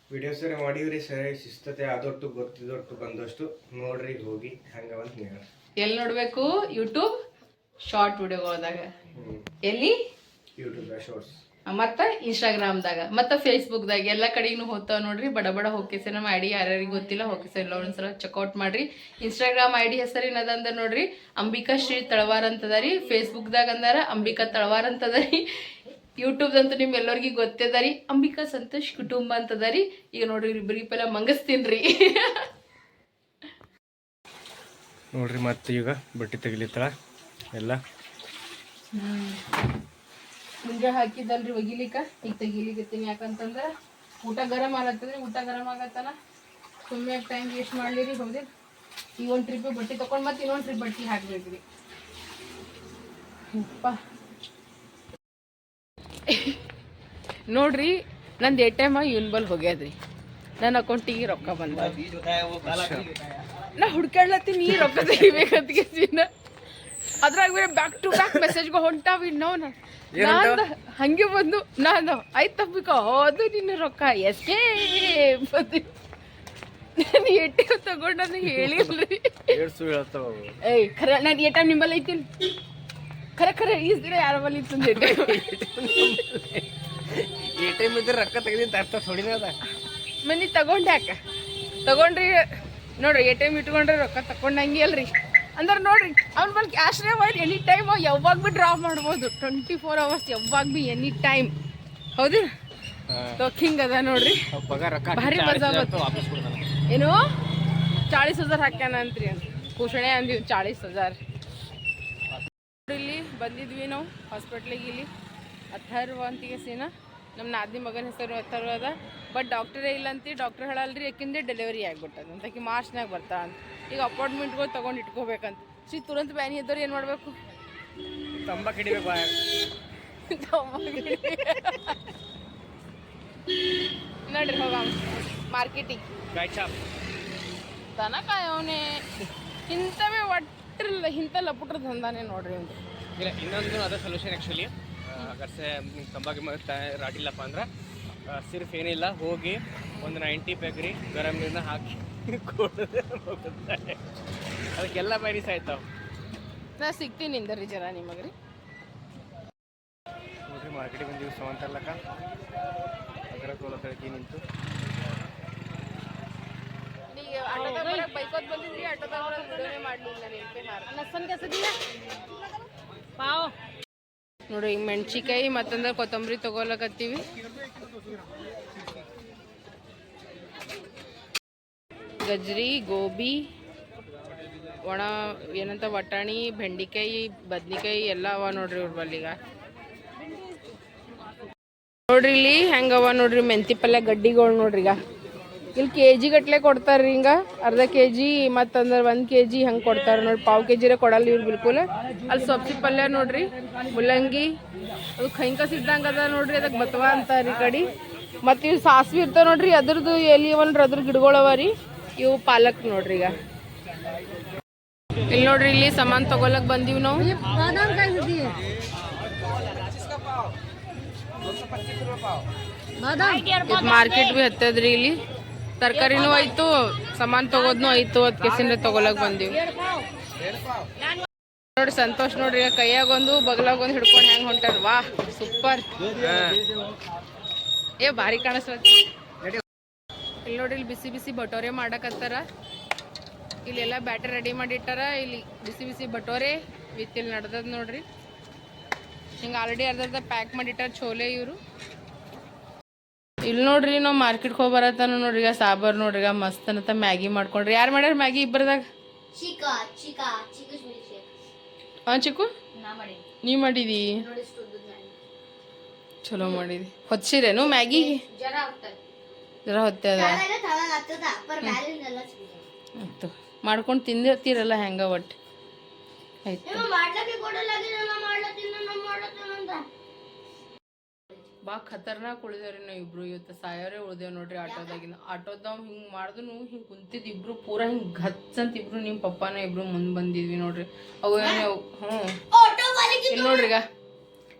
ವಿಡಿಯೋಸ್ ಮಾಡಿವ್ರಿ ಸರಿ ಶಿಸ್ತತೆ ಆದೊಟ್ಟು ಗೊತ್ತಿದೊಟ್ಟು ಬಂದಷ್ಟು. ನೋಡ್ರಿ ಹೋಗಿ ಎಲ್ಲಿ ನೋಡಬೇಕು? ಯೂಟ್ಯೂಬ್ ಶಾರ್ಟ್ ವಿಡಿಯೋಗಳದಾಗ ಎಲ್ಲಿ? ಯೂಟ್ಯೂಬ್ ಶಾರ್ಟ್ಸ್ ಮತ್ತು ಇನ್ಸ್ಟಾಗ್ರಾಮ್ದಾಗ ಮತ್ತು ಫೇಸ್ಬುಕ್ದಾಗ ಎಲ್ಲ ಕಡೆಗೂ ಹೋಗ್ತಾವ ನೋಡ್ರಿ. ಬಡ ಬಡ ಹೋಗಿಸೆ ನಮ್ಮ ಐ ಡಿ ಯಾರ್ಯಾರಿಗೆ ಗೊತ್ತಿಲ್ಲ ಸರ್ ಎಲ್ಲ ಒಂದ್ಸಲ ಚೆಕ್ಔಟ್ ಮಾಡ್ರಿ. ಇನ್ಸ್ಟಾಗ್ರಾಮ್ ಐ ಡಿ ಹೆಸರು ಏನದ ಅಂದ ನೋಡ್ರಿ. ಅಂಬಿಕಾ ಶ್ರೀ ತಳವಾರ್ ಅಂತದ ರೀ. ಫೇಸ್ಬುಕ್ದಾಗ ಅಂದಾರ ಅಂಬಿಕಾ ತಳವಾರ್ ಅಂತದ ರೀ. ಯೂಟ್ಯೂಬ್ದಂತೂ ನಿಮ್ ಎಲ್ಲರಿಗೂ ಗೊತ್ತದ ರೀ. ಅಂಬಿಕಾ ಸಂತೋಷ್ ಕುಟುಂಬ ಅಂತದ ರೀ. ಈಗ ನೋಡ್ರಿ ಇಬ್ಬರಿಗೆ ಪೆಲ್ಲ ಮಂಗಸ್ತೀನಿ ರೀ. ನೋಡ್ರಿ ಮತ್ತೆ ಈಗ ಬಟ್ಟೆ ತೆಗಿಲಿತ್ತಳ. ಎಲ್ಲ. ಮುಂಜಾನೆ ಹಾಕಿದ್ದಲ್ರಿ ಒಗಿಲಿಕ್ಕ. ಈಗ ತೆಗಿಲಿಕತ್ತೀನಿ. ಯಾಕಂತಂದ್ರೆ ಊಟ ಗರಂ ಆಗತ್ತದ್ರಿ ಊಟ ಗರಂ ಆಗತ್ತಲ್ಲ ಸುಮ್ಮನೆ ಟೈಮ್ ವೇಸ್ಟ್ ಮಾಡ್ಲಿರಿ ಹೌದಿ ಈ ಒಂದು ಟ್ರಿಪ್ ಬಟ್ಟೆ ತೊಗೊಂಡು ಮತ್ತೆ ಇನ್ನೊಂದು ಟ್ರಿಪ್ ಬಟ್ಟೆ ಹಾಕ್ಬೇಕ್ರಿ. ಉಪ್ಪ. ನೋಡ್ರಿ ನಂದು ಎ ಟೈಮ ಇವನ್ ಬಲ್ ಹೋಗ್ಯದ್ರಿ. ನನ್ನ ಅಕೌಂಟಿಗೆ ರೊಕ್ಕ ಬಂದ ನಾ ಹುಡ್ಕಾಡ್ಲತ್ತೀನಿ ಈ ರೊಕ್ಕ ತೆಗಿಬೇಕಂತ ಅದ್ರಾಗ ಬೇರೆ ಬ್ಯಾಕ್ ಟು ಬ್ಯಾಕ್ ಮೆಸೇಜ್ಗಳು ಹೊಂಟಾವ್ ಇನ್ನವನ ನಾನು ಹಂಗೆ ಬಂದು ನಾನು ಆಯ್ತು ತಪ್ಪಿಕ ಅದು ನಿನ್ನ ರೊಕ್ಕ ಎಸ್ಕೆ ನಾನು ಎ ಟಿ ಎಂ ತಗೊಂಡು ನನಗೆ ಹೇಳಿಲ್ರಿ. ಏಯ್ ಖರೆ ನಾನು ಎ ಟೈಮ್ ನಿಮ್ಮಲ್ಲಿ ಐತಿಲ್. ಖರೆ ಖರೆ ಈಸ್ ದಿನ ಯಾರ ಬಲ್ಲಿ ಇತ್ತು ಎ ಟೈಮ್ ಇದ್ರೆ ರೊಕ್ಕ ತೆಗೆದಿನ ಅರ್ಥ ಥೋಡಿನ ಅದ. ಮನಿ ತಗೊಂಡ್ಯಾಕ ತಗೊಂಡ್ರಿ ನೋಡ್ರಿ ಎ ಟೈಮ್ ಇಟ್ಕೊಂಡ್ರೆ ರೊಕ್ಕ ತಕೊಂಡಂಗೆ ಅಲ್ರಿ. ಅಂದ್ರೆ ನೋಡ್ರಿ ಅವ್ನ ಬಲ್ ಕ್ಯಾಶ್ನೇ ಮಾಡಿ ಎನಿ ಟೈಮ್ ಯಾವಾಗ ಬಿ ಡ್ರಾ ಮಾಡ್ಬೋದು. ಟ್ವೆಂಟಿ ಫೋರ್ ಅವರ್ಸ್ ಯಾವಾಗ ಬಿ ಎನಿ ಟೈಮ್ ಹೌದು? ಹಿಂಗ ಅದ ನೋಡ್ರಿ. ಭಾರಿ ಮಜಾ ಬತ್ತು ಏನು? ಚಾಳೀಸ್ ಹಜಾರ್ ಹಾಕ್ಯಾನ ಅಂತ್ರಿ ಭೂಷಣೆ ಅಂದಿವಿ ಚಾಳೀಸ್ ಹಜಾರ್. ಇಲ್ಲಿ ಬಂದಿದ್ವಿ ನಾವು ಹಾಸ್ಪಿಟ್ಲಿಗೆ ಇಲ್ಲಿ. ಅಥರ್ವಂತಿಗೆ ಅಂತಿಗೆ ಸೀನ. ನಮ್ಮ ನಾದಿನಿ ಮಗನ ಹೆಸರು ಅಥರ್ವ ಅದ. ಬಟ್ ಡಾಕ್ಟರೇ ಇಲ್ಲ ಅಂತೀ ಡಾಕ್ಟರ್ ಹೇಳಲ್ರಿ ಯಾಕಿಂದೆ ಡೆಲಿವರಿ ಆಗ್ಬಿಟ್ಟದ. ಅಂತಕಿ ಮಾರ್ಚ್ನಾಗ ಬರ್ತಾ ಅಂತ. ಈಗ ಅಪಾಯಿಂಟ್ಮೆಂಟ್ಗಳು ತೊಗೊಂಡು ಇಟ್ಕೋಬೇಕಂತ. ಶ್ರೀ ತುರಂತ ಬ್ಯಾನಿ ಇದ್ದವ್ರು ಏನು ಮಾಡಬೇಕು? ತಂಬಾಕು ಹಿಡಿಬೇಕು ನೋಡ್ರಿ ಹೋಗ ಮಾರ್ಕೆಟಿಗೆ ದನ ಕಾಯವನೆ ಇಂಥವೇ ಒಟ್ಟಿರಲ್ಲ ಇಂಥ ಲಪುಟ್ರ ದಂದಾನೆ ನೋಡ್ರಿ ಇಲ್ಲ ಇನ್ನೊಂದು ಅದ ಸೊಲ್ಯೂಷನ್ ಆ್ಯಕ್ಚುಲಿ ಅಗರ್ಸೆ ತಂಬಾಕಿ ಮತ್ತೆ ರಾಟಿಲ್ಲಪ್ಪ ಅಂದ್ರೆ ಸಿರ್ಫ್ ಏನಿಲ್ಲ ಹೋಗಿ ಒಂದು ನೈಂಟಿ ಪೆಗ್ರಿ ಗರಂ ನೀರನ್ನ ಹಾಕಿ ಅದಕ್ಕೆಲ್ಲ ಬೈರಿಸ್ ಆಯ್ತಾವ ನಾ ಸಿಗ್ತೀನಿ ಇಂದರಿ ಜರ ನಿಮಗ್ರಿ. ನೋಡ್ರಿ ಮಾರ್ಕೆಟಿಗೆ ಬಂದೀವಿ ಸವಂತರ್ಲಕ್ಕ ಅದರ ತೋಲಕ್ಕೆ ನಿಂತು. ಬೈಕೋದ್ ಮಾಡ್ಲಿಲ್ಲ ನೆನಪೇ ಪಾವ್. ನೋಡ್ರಿ ಈಗ ಮೆಣಸಿಕಾಯಿ ಮತ್ತಂದ್ರೆ ಕೊತ್ತಂಬರಿ ತಗೊಳಕತ್ತೀವಿ. ಗಜ್ರಿ ಗೋಬಿ, ಒಣ, ಏನಂತ ಬಟಾಣಿ ಬೆಂಡಿಕಾಯಿ, ಬದ್ನಿಕಾಯಿ ಎಲ್ಲ ಅವ ನೋಡ್ರಿ ಇವ್ರ ಬಲ್ಲಿಗ. ನೋಡ್ರಿ ಇಲ್ಲಿ ಹೆಂಗವ ನೋಡ್ರಿ, ಮೆಂತಿ ಪಲ್ಯ ಗಡ್ಡಿಗಳು ನೋಡ್ರಿ ಈಗ. ಇಲ್ಲಿ ಕೆ ಜಿ ಗಟ್ಟಲೆ ಕೊಡ್ತಾರೆ ರೀ ಹಿಂಗೆ. ಅರ್ಧ ಕೆ ಜಿ ಮತ್ತಂದ್ರೆ ಒಂದು ಕೆ ಜಿ ಹಂಗೆ ಕೊಡ್ತಾರೆ ನೋಡಿ. ಪಾವು ಕೆ ಜಿರೇ ಕೊಡಲ್ಲ ಇವ್ರು ಬಿಲ್ಕುಲ್. ಅಲ್ಲಿ ಸಬ್ಸಿ ಪಲ್ಯ ನೋಡ್ರಿ ಮುಲ್ಲಂಗಿ ಅದು ಕೈಂಕಸ್ ಇದ್ದಂಗೆ ಅದ ನೋಡ್ರಿ ಅದಕ್ಕೆ ಬತ್ವ ಅಂತ ಈ ಕಡೆ. ಮತ್ತು ಇವು ಸಾಸ್ವಿ ಇರ್ತಾವೆ ನೋಡ್ರಿ ಅದ್ರದ್ದು ಎಲಿ ಅವನ್ರಿ ಅದ್ರ ಗಿಡಗಳು ಅವ ರೀ. ಇವು ಪಾಲಕ್ ನೋಡ್ರಿ ಈಗ. ಇಲ್ಲಿ ನೋಡ್ರಿ ಇಲ್ಲಿ ಸಾಮಾನ್ ತಗೊಳಕ್ ಬಂದೀವಿ ನಾವು. ಮಾರ್ಕೆಟ್ ಬಿ ಹತ್ತದ್ರಿ ಇಲ್ಲಿ. ತರಕಾರಿನೂ ಆಯ್ತು, ಸಾಮಾನ್ ತಗೋದ್ನು ಆಯ್ತು, ಅದ್ ಕೆಸಿಂದ ತಗೊಳಕ್ ಬಂದಿವಿ. ನೋಡಿ ಸಂತೋಷ್ ನೋಡ್ರಿ ಕೈಯಾಗೊಂದು ಕೈಯಾಗ ಒಂದು ಬಗಲಾಗ ಒಂದು ಹಿಡ್ಕೊಂಡು ಹೆಂಗ್ ಹೊಂಟಾರ. ವಾ, ಸೂಪರ್. ಏ, ಭಾರಿ ಕಾಣಿಸ್ಲತ್ತಿ. ಇಲ್ಲಿ ನೋಡಿ ಇಲ್ಲಿ ಬಿಸಿ ಬಿಸಿ ಬಟೋರೆ ಮಾಡಕತ್ತಾರ. ಇಲ್ಲೆಲ್ಲ ಬ್ಯಾಟರ್ ರೆಡಿ ಮಾಡಿಟ್ಟಾರ. ಇಲ್ಲಿ ಬಿಸಿ ಬಿಸಿ ಬಟೋರೆ ವಿತ್ ಇಲ್ಲಿ ನಡ್ದದ ನೋಡ್ರಿ. ಹಿಂಗೆ ಆಲ್ರೆಡಿ ಅರ್ಧ ಪ್ಯಾಕ್ ಮಾಡಿಟ್ಟಾರ ಚೋಲೆ ಇವರು. ಇಲ್ಲಿ ನೋಡ್ರಿ ನಾವು ಮಾರ್ಕೆಟ್ಗೆ ಹೋಗಿ ಬರತ್ತಾನ ನೋಡ್ರಿ ಈಗ ಸಾಂಬಾರ್ ನೋಡ್ರಿ ಈಗ ಮಸ್ತ್ ಅನ್ನತ್ತ ಮ್ಯಾಗಿ ಮಾಡ್ಕೊಂಡ್ರಿ. ಯಾರು ಮಾಡ್ಯಾರ ಮ್ಯಾಗಿ ಇಬ್ಬರದಾಗ? ಹಾಂ ಚಿಕ್ಕು? ನಾ ಮಾಡಿ ನೀ ಮಾಡಿದಿ? ಚಲೋ ಮಾಡಿದಿ. ಹೊತ್ಸಿರೇನು ಮ್ಯಾಗಿ? ಜರ ಹೊತ್ತೆ. ಅದ? ಮಾಡ್ಕೊಂಡು ತಿಂದಿರ್ತೀರಲ್ಲ ಹೆಂಗ ಒಟ್ಟು ಆಯ್ತು ನೀವು ಮಾಡ್ಲಕ್ಕೆ ಕೊಡಲ್ಲ ನಾ ಮಾಡ್ಲತ್ತೀನಿ ನಾ ಮಾಡ್ಲತ್ತೀನಿ ಅಂತ ಬಾ ಖತರ್ನಾಕ್ ಉಳಿದೇವ್ರಿ ನಾವು ಇಬ್ರು. ಇವತ್ತು ಸಾಯೋರೇ ಉಳಿದೇವ್ ನೋಡ್ರಿ ಆಟೋದಾಗಿನ. ಆಟೋದಾಗ ಹಿಂಗ್ ಮಾಡಿದ್ನು ಹಿಂಗ್ ಕುಂತಿದ್ ಇಬ್ರು ಪೂರ ಹಿಂಗ್ ಗಚ್ ಅಂತ ಇಬ್ರು ನಿಮ್ ಪಪ್ಪಾನ ಇಬ್ರು ಮುಂದ್ ಬಂದಿದ್ವಿ ನೋಡ್ರಿ. ಅವು ಹ್ಞೂ ಆಟೋ ನೋಡ್ರಿಗ ಇಲ್ಲಿ ನೋಡ್ರಿ ಈಗ.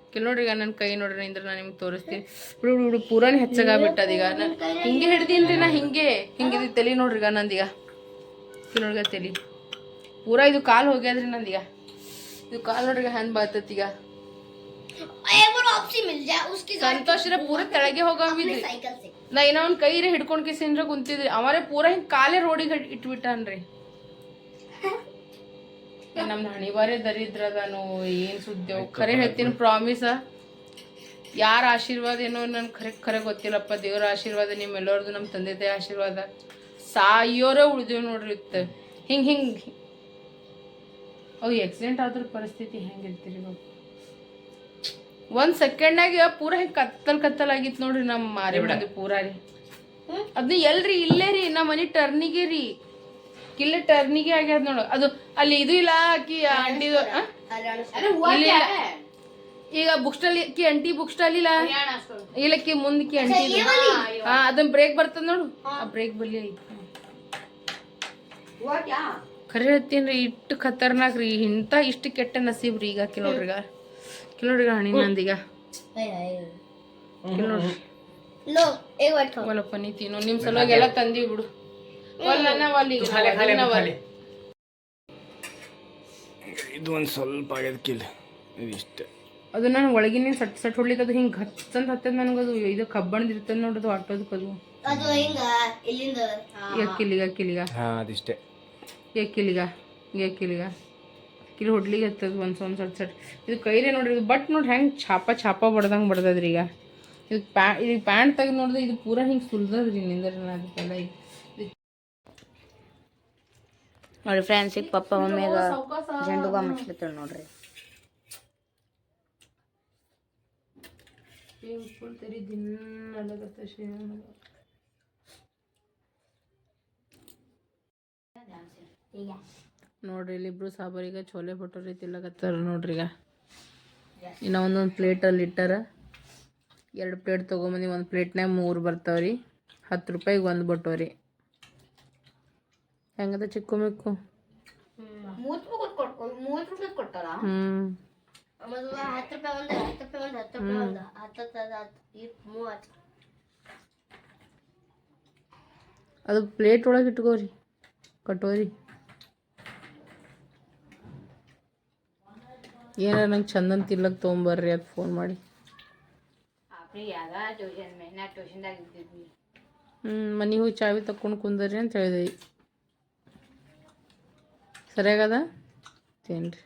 ಇಲ್ಲಿ ನೋಡ್ರಿ ಈಗ ನನ್ನ ಕೈ ನೋಡ್ರಿ ಇಂದ್ರ ನಾನು ನಿಮ್ಗೆ ತೋರಿಸ್ತೀನಿ. ಬಿಡು ಬಿಡು ಪೂರಾನೇ ಹೆಚ್ಚಾಗ್ಬಿಟ್ಟದ ಈಗ. ನಾ ಹಿಂಗೆ ರೀ ನಾ ಹಿಂಗೆ. ಹಿಂಗಿದ್ ತಲೆ ನೋಡ್ರಿ ಈಗ ನಂದೀಗ ಇಲ್ಲಿ ನೋಡ್ರಿ ತಲಿ. ಪೂರಾ ಇದು ಕಾಲು ಹೋಗ್ಯಾದ್ರಿ ನಂದೀಗ ಇದು ಕಾಲು ನೋಡ್ರಿ ಹ್ಯಾಂಡ್ ಬರ್ತೈತಿ ಈಗ. ಎವರ್ ಆಪ್ಸಿ ಮಿಲ್ ಜಾ ಉಸ್ಕಿ ಸಂತೋಷರ ಪೂರ ತೆಳಗೆ ಹೋಗವಿದ್ರಿ ನಾ ಏನೋ ಒಂದು ಕೈ ರೀ ಹಿಡ್ಕೊಂಡು ಕಿಸಿನ್ರ ಕುಂತಿದ್ರಿ ಅವರೇ ಪೂರ ಹಿಂಗೆ ಕಾಲೇ ರೋಡಿಗೆ ಇಟ್ಬಿಟ್ಟನ್ರಿ ನಮ್ದು ಹಣಿ ಬಾರೇ ದರಿದ್ರದಾನು ಏನು ಸುದ್ದಿ ಖರೆ ಹೇಳ್ತೀನಿ ಪ್ರಾಮಿಸ ಯಾರ ಆಶೀರ್ವಾದ ಏನೋ ನನ್ಗೆ ಖರೆ ಖರೆ ಗೊತ್ತಿಲ್ಲಪ್ಪ ದೇವ್ರ ಆಶೀರ್ವಾದ ನಿಮ್ಮೆಲ್ಲರದು ನಮ್ಮ ತಂದೆ ತಾಯಿ ಆಶೀರ್ವಾದ ಸಾಯೋರೇ ಉಳಿದೇವು ನೋಡ್ರಿ ಇತ್ತು ಹಿಂಗೆ ಹಿಂಗೆ ಅವು ಆಕ್ಸಿಡೆಂಟ್ ಆದ್ರ ಪರಿಸ್ಥಿತಿ ಹೆಂಗಿರ್ತೀರಿ ಬಾಬು ಒಂದ್ ಸೆಕೆಂಡ್ನಾಗ ಪೂರ ಹಿಂಗ್ ಕತ್ತಲ್ ಕತ್ತಲ್ ಆಗಿತ್ ನೋಡ್ರಿ ನಮ್ಮ ಮಾರಿ ಮಂದಿ ಪೂರಾ ರೀ. ಅದನ್ನ ಎಲ್ರಿ ಇಲ್ಲೇ ರೀ ನಮ್ಮ ಮನಿ ಟರ್ನಿಗೆ ರೀ. ಕಿಲ್ಲ ಟರ್ನಿಗೆ ಆಗ್ಯದ ನೋಡು. ಅದು ಅಲ್ಲಿ ಇದು ಇಲ್ಲ ಆಕಿ ಆಂಟಿ ಈಗ ಬುಕ್ ಸ್ಟಾಲ್ ಕಿ ಅಂಟಿ ಬುಕ್ ಸ್ಟಾಲ್ ಇಲ್ಲ? ಇಲ್ಲ ಕಿ ಮುಂದಕ್ಕೆ ಅಂಟಿ ಹಾ ಅದನ್ನ ಬ್ರೇಕ್ ಬರ್ತದ ನೋಡು. ಆ ಬ್ರೇಕ್ ಬಲ್ಲಿ ಐತಿ. ಖರೆ ಹೇಳ್ತೀನಿ ಇಟ್ಟು ಖತರ್ನಾಕ್ ರೀ ಇಂಥ ಇಷ್ಟು ಕೆಟ್ಟ ನಸೀಬ್ ರೀ ಈಗ ಆಕಿ ನೋಡ್ರಿ ಈಗ ನೋಡ್ರಿ ಹಣಿ ನಂದೀಗ. ನೋಡ್ರಿ ಒಲ್ಲಪ್ಪ ನೀ ತಿನ್ನು. ನಿಮ್ಮ ಸಲುವಾಗಿ ಎಲ್ಲ ತಂದಿ ಬಿಡು. ಇದು ಒಂದು ಸ್ವಲ್ಪ ಆಗ್ಯದ ಕಿಲ್ ಇದಿಷ್ಟೇ ಅದು ನಾನು ಒಳಗಿನ ಸಟ್ ಸಟ್ ಅದು ಹಿಂಗೆ ಗಚ್ಚ ಅಂತ ಹತ್ತದ ನನಗದು ಇದು ಕಬ್ಬಣದ ನೋಡಿ ಅದು ಆಟೋದಕ್ಕದು ಅದು. ಎಕ್ಕಿಲಿಗ ಎಕ್ಕಿಲಿಗ ಎಕ್ಕಿಲಿಗ ಎಕ್ಕಿಲಿಗ ಕಿಲಿ ಹೊಡ್ಲಿಗೆ ಹತ್ತದ ಒಂದು ಸಟ್ ಸಟ್ ಇದು ಕೈಲೇ ನೋಡ್ರಿ ಇದು ಬಟ್ ನೋಡ್ರಿ ಹೆಂಗೆ ಛಾಪ ಛಾಪ ಬಡ್ದಂಗೆ ಬಡ್ದದ್ರಿ ಈಗ. ಇದು ಪ್ಯಾ ಇದು ಪ್ಯಾಂಟ್ ತೆಗೆದು ನೋಡಿದ್ರೆ ಇದು ಪೂರಾ ಹಿಂಗೆ ಸುಲ್ದದ್ರಿ ನಿಂದ್ರಿ ಅದಕ್ಕೆಲ್ಲ ಈಗ ನೋಡಿ ಫ್ರೆಂಡ್ಸ್ ಈಗ ಪಪ್ಪ ಮಮ್ಮಿಗ ಜಂಡುಗ ಮುಚ್ಲತ್ತಾಳ ನೋಡ್ರಿ. ತೆರಿ ದಿನ ಇಲ್ಲಿ ಇಲ್ಲಿಬ್ರು ಸಾಬಾರಿಗೆ ಚೋಲೆ ಭಟೂರಿ ತಿಲ್ಲಕತ್ತಾರ ನೋಡ್ರಿ ಈಗ. ಇನ್ನ ಒಂದೊಂದು ಪ್ಲೇಟಲ್ಲಿ ಇಟ್ಟಾರ. ಎರಡು ಪ್ಲೇಟ್ ತೊಗೊಂಬಂದು ಒಂದು ಪ್ಲೇಟ್ನಾಗ ಮೂರು ಬರ್ತಾವ್ರಿ. ಹತ್ತು ರೂಪಾಯಿಗೆ ಒಂದು ಬಟೋರಿ ಹೆಂಗದ ಚಿಕ್ಕು ಮಿಕ್ಕು? ಅದು ಪ್ಲೇಟ್ ಒಳಗೆ ಇಟ್ಕೋರಿ. ರೂಪಾಯಿ ಕೊಟ್ಟಾರ ಹ್ಞೂ ಆಮೇಲೆ ಹತ್ತು ರೂಪಾಯಿ ಒಂದು ಹತ್ತು ರೂಪಾಯಿ ಒಂದು ಹತ್ತು ರೂಪಾಯಿ ಒಂದು ಹತ್ತು ಹತ್ತು ಹತ್ತು ಇಪ್ಪ ಮೂವತ್ತು ಅದು ಪ್ಲೇಟ್ ಒಳಗೆ ಇಟ್ಕೋರಿ ಕಟೋರಿ ಏನಾರ ನಂಗೆ ಚಂದನ್ ತಿನ್ಲಕ್ಕೆ ತೊಗೊಂಬರ್ರಿ ಅದು ಫೋನ್ ಮಾಡಿ. ಹ್ಞೂ ಮನೆಗೆ ಹೋಗಿ ಚಾವಿ ತಕ್ಕೊಂಡು ಕುಂದರ್ರಿ ಅಂತ ಹೇಳಿದೆ. ಸರಿಯಾಗದ? ತಿನ್ರಿ.